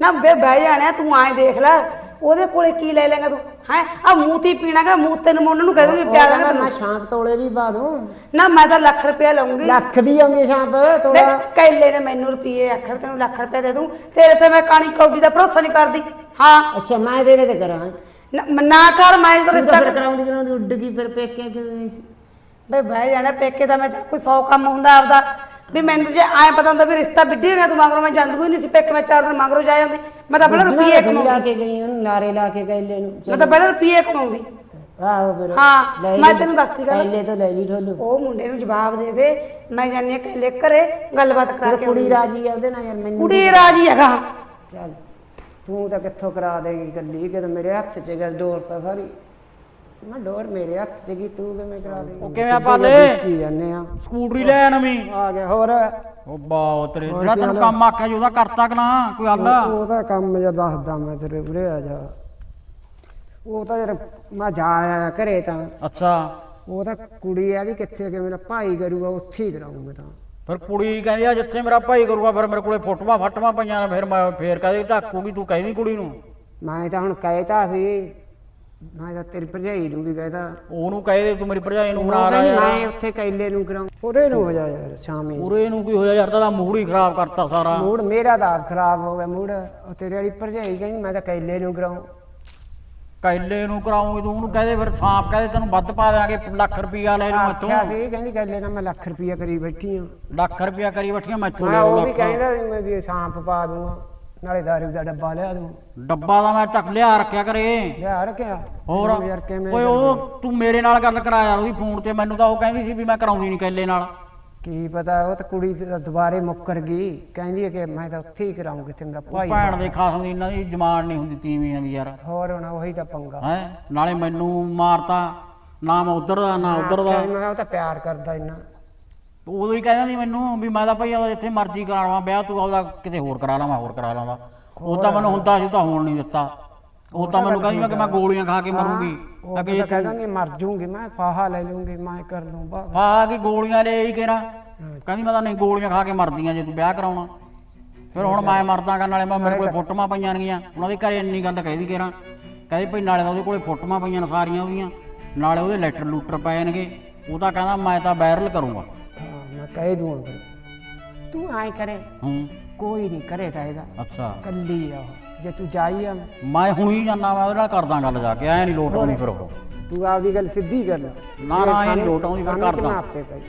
ਨਾ ਬੇ ਬਹਿ ਜਾਣਿਆ ਤੂੰ ਆਏ ਦੇਖ ਲੈ। ਉਹਦੇ ਕੋਲੇ ਕੀ ਲੈ ਲੇਗਾ ਤੂੰ? ਹੈ? ਆ ਮੂਤੀ ਪੀਣਾਗਾ ਮੂਤ ਤੈਨੂੰ ਮੈਂ ਉਹਨਾਂ ਨੂੰ ਕਹਿ ਦੂੰਗੀ ਪਿਆ ਦੇਣਾ ਮੈਂ ਸ਼ਾਂਪ ਤੋਲੇ ਦੀ ਪਾ ਦੂੰ। ਨਾ ਮੈਂ ਤਾਂ ਲੱਖ ਰੁਪਇਆ ਲਵਾਂਗੀ ਲੱਖ ਦੀ ਆਉਂਦੀ ਸ਼ਾਂਪ ਤੋਲਾ। ਕੈਲੇ ਨੇ ਮੈਨੂੰ ਰੁਪਏ ਆਖਿਆ ਵੀ ਤੈਨੂੰ ਲੱਖ ਰੁਪਏ ਦੇ ਦੂੰ। ਤੇਰੇ ਤੇ ਮੈਂ ਕਾਣੀ ਕੌਡੀ ਦਾ ਭਰੋਸਾ ਨਹੀਂ ਕਰਦੀ। ਹਾਂ। ਅੱਛਾ ਮੈਂ ਤੇਰੇ ਤੇ ਕਰਾਂ। ਨਾ- ਕਰ ਮੈਂ ਤੂੰ ਰਿਸ਼ਤਾ ਤਾਂ ਕਰਾਉਂਦੀ ਕਰਾਉਂਦੀ ਉੱਡ ਗਈ ਫਿਰ ਪੇਕੇ ਕਿਉਂ ਗਈ ਸੀ? ਬੇ ਬਹਿ ਜਾਣਾ ਪੇਕੇ ਦਾ ਮੈਂ ਕੋਈ 100 ਕੰਮ ਹੁੰਦਾ ਆਪਦਾ। ਵੀ ਮੈਨੂੰ ਜੇ ਐ ਪਤਾ ਹੁੰਦਾ ਵੀ ਰਿਸ਼ਤਾ ਵਿੱਢੀ ਹੋ ਗਿਆ ਤੂੰ ਮਗਰੋਂ ਮੈਂ ਜਾਂਦੀ ਕੋਈ ਨਹੀਂ ਸੀ ਪੇਕੇ ਮੈਂ ਚਾਰ ਦਿਨ ਮਗਰੋਂ ਜਾ ਜਾਂਦੀ ਮੈਂ ਤਾਂ ਪਹਿਲਾਂ ਰੁਪਏ ਲਾ ਕਮਾਉਂਦੀ। ਕੇ ਗਈ ਉਹਨੂੰ ਲਾਰੇ ਲਾ ਕੇ ਗੈਲੇ ਨੂੰ ਮੈਂ ਤਾਂ ਪਹਿਲਾਂ ਰੁਪਏ ਕਮਾਉਂਦੀ। ਆਹੋ ਫਿਰ ਹਾਂ, ਲੈ ਮੈਂ ਲਈ- ਤੈਨੂੰ ਦੱਸਦੀ ਗੱਲ। ਗੈਲੇ ਤੋਂ ਲੈ ਲਈ ਠੋਲੂ ਉਹ ਮੁੰਡੇ ਨੂੰ ਜਵਾਬ ਦੇ ਦੇ ਮੈਂ ਜਾਨੀ ਕਿ ਲੈ ਘਰੇ ਗੱਲਬਾਤ ਕਰਾ ਤੇ ਕੇ ਕੁੜੀ ਰਾਜੀ ਆ ਉਹਦੇ ਨਾਲ ਯਾਰ ਮੈਨੂੰ ਕੁੜੀ ਰਾਜੀ ਹੈਗਾ। ਚੱਲ ਤੂੰ ਤਾਂ ਕਿੱਥੋਂ ਕਰਾ ਦੇਗੀ ਗੱਲੀ ਕਿ ਮੇਰੇ ਹੱਥ 'ਚ ਗੱਲ ਡੋਰ ਤਾਂ ਸਾਰੀ। ਮੈਂ ਡੋਰ ਮੇਰੇ ਹੱਥ 'ਚ ਗਈ ਤੂੰ ਕਿਵੇਂ ਕਰਾ ਦੇਗੀ ਕਿਵੇਂ ਆ ਪਾਲੇ? ਕੀ ਜਾਂਦੇ ਆ। ਸਕੂਟਰੀ ਲੈ ਨਵੀਂ। ਆ ਗਿਆ ਹੋਰ? ਉਹ ਬਾਉ ਤੇਰੇ ਜਿਹੜਾ ਤੈਨੂੰ ਕੰਮ ਆਖਿਆ ਜੀ ਉਹਦਾ ਕਰਤਾ ਕਿ ਨਾ? ਕੋਈ ਹੱਲ? ਉਹ- ਉਹਦਾ ਕੰਮ ਜਦ ਦੱਸਦਾ ਮੈਂ ਤੇਰੇ ਉਰੇ ਆ ਜਾ। ਉਹ ਤਾਂ ਯਾਰ ਮੈਂ ਜਾ ਆਇਆ ਘਰੇ ਤਾਂ। ਅੱਛਾ। ਉਹ ਤਾਂ ਕੁੜੀ ਆ ਦੀ ਕਿੱਥੇ ਕਿ ਮੇਰਾ ਭਾਈ ਕਰੂਗਾ ਉੱਥੇ ਹੀ ਕਰਾਊਂ ਮੈਂ ਤਾਂ। ਫਿਰ ਕੁੜੀ ਕਹਿੰਦੀ ਆ ਜਿੱਥੇ ਮੇਰਾ ਭਾਈ ਕਰੂਗਾ ਫਿਰ ਮੇਰੇ ਕੋਲੇ ਫੋਟੋਆਂ ਫਟਵਾ ਪਈਆਂ ਨੇ ਫਿਰ ਮੈਂ ਫੇਰ ਕਹਦੇ ਧੱਕੂਗੀ ਤੂੰ ਕਹਿੰਦੀ ਕੁੜੀ ਨੂੰ। ਮੈਂ ਤਾਂ ਹੁਣ ਕਹਿਤਾ ਸੀ ਮੈਂ ਤਾਂ ਤੇਰੀ ਭਰਜਾਈ ਨੂੰ ਵੀ ਕਹਿਤਾ। ਉਹਨੂੰ ਕਹੇ ਤੂੰ ਮੇਰੀ ਭਰਜਾਈ ਨੂੰ ਉਹ ਬਣਾ ਕਹਿੰਦੀ ਲਿਆ ਮੈਂ ਉੱਥੇ ਕੈਲੇ ਨੂੰ ਕਰਾਉਂ। ਉਰੇ ਨੂੰ ਹੋ ਜਾ ਯਾਰ ਸ਼ਾਮੀ। ਪੂਰੇ ਨੂੰ ਕੀ ਹੋਇਆ ਯਾਰ ਤਾਂ ਮੂਡ ਹੀ ਖਰਾਬ ਕਰਤਾ ਸਾਰਾ। ਮੂਡ ਮੇਰਾ ਤਾਂ ਆਪ ਖਰਾਬ ਹੋ ਗਿਆ ਮੂਡ। ਉਹ ਤੇਰੀ ਵਾਲੀ ਭਰਜਾਈ ਕਹਿੰਦੀ ਮੈਂ ਤਾਂ ਕੈਲੇ ਨੂੰ ਕਰਾਉਂ। ਕੈਲੇ ਨੂੰ ਕਰਾਉਂਗੀ ਤੂੰ ਉਹਨੂੰ ਕਹਦੇ ਫਿਰ ਸਾਂਪ ਕਹਦੇ ਤੈਨੂੰ ਵੱਧ ਪਾ ਦੇਾਂਗੇ ਲੱਖ ਰੁਪਈਆ ਲੈ ਲੂ ਮੈਥੋਂ ਆਖਿਆ ਸੀ ਕਹਿੰਦੀ ਕੈਲੇ ਨਾਲ ਮੈਂ ਲੱਖ ਰੁਪਈਆ ਕਰੀ ਬੈਠੀ ਹਾਂ ਲੱਖ ਰੁਪਈਆ ਕਰੀ ਬੈਠੀਆਂ ਮੈਥੋਂ ਮੈਂ ਲੈ ਲੂ ਉਹ ਵੀ ਲੱਖ। ਕਹਿੰਦਾ ਸੀ ਮੈਂ ਵੀ ਸਾਂਪ ਪਾ ਦੂੰਗਾ। ਨਾਲੇ ਦਾਰੂ ਦਾ ਡੱਬਾ ਲਿਆ ਦੂੰ ਡੱਬਾ ਦਾ ਮੈਂ ਚੱਕ ਲਿਆ ਰੱਖਿਆ ਕਰੇ ਲਿਆ ਰੱਖਿਆ। ਹੋਰ ਯਾਰ ਕਿਵੇਂ ਓਏ ਉਹ ਤੂੰ ਮੇਰੇ ਨਾਲ ਗੱਲ ਕਰਾ ਯਾਰ ਉਹਦੀ ਫੋਨ ਤੇ ਮੈਨੂੰ ਤਾਂ ਉਹ ਕਹਿੰਦੀ ਸੀ ਵੀ ਮੈਂ ਕਰਾਉਂਦੀ ਨਹੀਂ ਕੈਲੇ ਨਾਲ। ਕੀ ਪਤਾ ਉਹ ਤਾਂ ਕੁੜੀ ਤੇ ਤਾਂ ਦੁਬਾਰੇ ਮੁੱਕਰ ਗਈ। ਕਹਿੰਦੀ ਹੈ ਕਿ ਮੈਂ ਤਾਂ ਉੱਥੇ ਹੀ ਕਰਾਉਂ ਕਿਤੇ ਮੇਰਾ ਭਾਈ ਭੈਣ ਦੇ ਖਾਸਮ ਦੀ ਇਹਨਾਂ ਦੀ ਜਮਾਨ ਨਹੀਂ ਹੁੰਦੀ ਤੀਵੀਆਂ ਦੀ ਯਾਰ। ਹੋਰ ਹੁਣ ਉਹੀ ਤਾਂ ਪੰਗਾ। ਹੈ? ਨਾਲੇ ਮੈਨੂੰ ਮਾਰਤਾ ਨਾ ਮੈਂ ਉਧਰ ਦਾ ਨਾ ਉਧਰ ਦਾ। ਮੈਂ ਉਹ ਤਾਂ ਪਿਆਰ ਕਰਦਾ ਇੰਨਾ ਉਦੋਂ ਹੀ ਕਹਿੰਦਾ ਸੀ ਮੈਨੂੰ ਵੀ ਮੈਂ ਤਾਂ ਭਈ ਆਪਦਾ ਜਿੱਥੇ ਮਰਜ਼ੀ ਕਰਾਵਾਂ ਵਿਆਹ ਤੂੰ ਆਪਦਾ ਕਿਤੇ ਹੋਰ ਕਰਾ ਲਾ ਮੈਂ ਹੋਰ ਕਰਾ ਲਾਂਦਾ ਉਹ ਤਾਂ ਮੈਨੂੰ ਹੁੰਦਾ ਸੀ ਤਾਂ ਹੋਣ ਨਹੀਂ ਦਿੱਤਾ। ਉਹ ਤਾਂ ਮੈਨੂੰ ਕਹਿੰਦੀ ਮੈਂ ਕਿ ਮੈਂ ਗੋਲੀਆਂ ਖਾ ਕੇ ਮਰੂੰਗੀ। ਉਹ ਤਾਂ ਕਹਿੰਦਾ ਨਹੀਂ ਮਰ ਜੂੰਗੀ ਮੈਂ ਫਾਹਾ ਲੈ ਲੂੰਗੀ ਮੈਂ ਕਰ ਲੂੰ ਬਾ ਆ ਕੇ ਗੋਲੀਆਂ ਲੈ ਹੀ। ਕੇਰਾ ਕਹਿੰਦੀ ਮੈਂ ਤਾਂ ਨਹੀਂ ਗੋਲੀਆਂ ਖਾ ਕੇ ਮਰਦੀਆਂ ਜੇ ਤੂੰ ਵਿਆਹ ਕਰਾਉਣਾ। ਫਿਰ ਹੁਣ ਮੈਂ ਮਰਦਾਗਾ ਨਾਲੇ ਮੈਂ ਮੇਰੇ ਕੋਲ ਫੋਟੋਆਂ ਪਈਆਂ ਨੇਗੀਆਂ। ਉਹਨਾਂ ਦੇ ਘਰੇ ਇੰਨੀ ਗੱਲ ਕਹਿਦੀ ਕੇਰਾ ਕਹਿੰਦੀ ਭਈ ਨਾਲੇ ਤਾਂ ਉਹਦੇ ਕੋਲੇ ਫੋਟੋਆਂ ਪਈਆਂ ਸਾਰੀਆਂ ਉਹਦੀਆਂ। ਨਾਲੇ ਉਹਦੇ ਲੈਟਰ ਲੂਟਰ ਪਏ ਨੇਗੇ। ਉਹ ਤਾਂ ਕਹਿੰਦਾ ਮੈਂ ਤਾਂ ਵਾਇਰਲ ਕਰੂੰਗਾ। ਹਾਂ ਮੈਂ ਕਹਿ ਦੂੰਗਾ ਤੂੰ ਆਏ ਕਰੇ ਹੂੰ। ਕੋਈ ਨਹੀਂ ਕਰੇ ਤਾਂ ਇਹਦਾ ਅੱਛਾ। ਕੱਲੀ ਆ ਉਹ। ਜੇ ਤੂੰ ਜਾਈ ਆ ਮੈਂ। ਹੁਣ ਹੀ ਜਾਣਾ ਮੈਂ ਉਹਦੇ ਨਾਲ ਕਰਦਾ ਗੱਲ ਜਾ ਕੇ ਐ ਨਹੀਂ ਲੋਟ ਫਿਰ ਉਹ। ਤੂੰ ਆਪਦੀ ਗੱਲ ਸਿੱਧੀ ਕਰ ਲੈ। ਨਾ, ਨਾ, ਇਹ ਲੋਟ ਆਉਂਦੀ ਫਿਰ। ਮੈਂ ਆਪੇ ਪਈ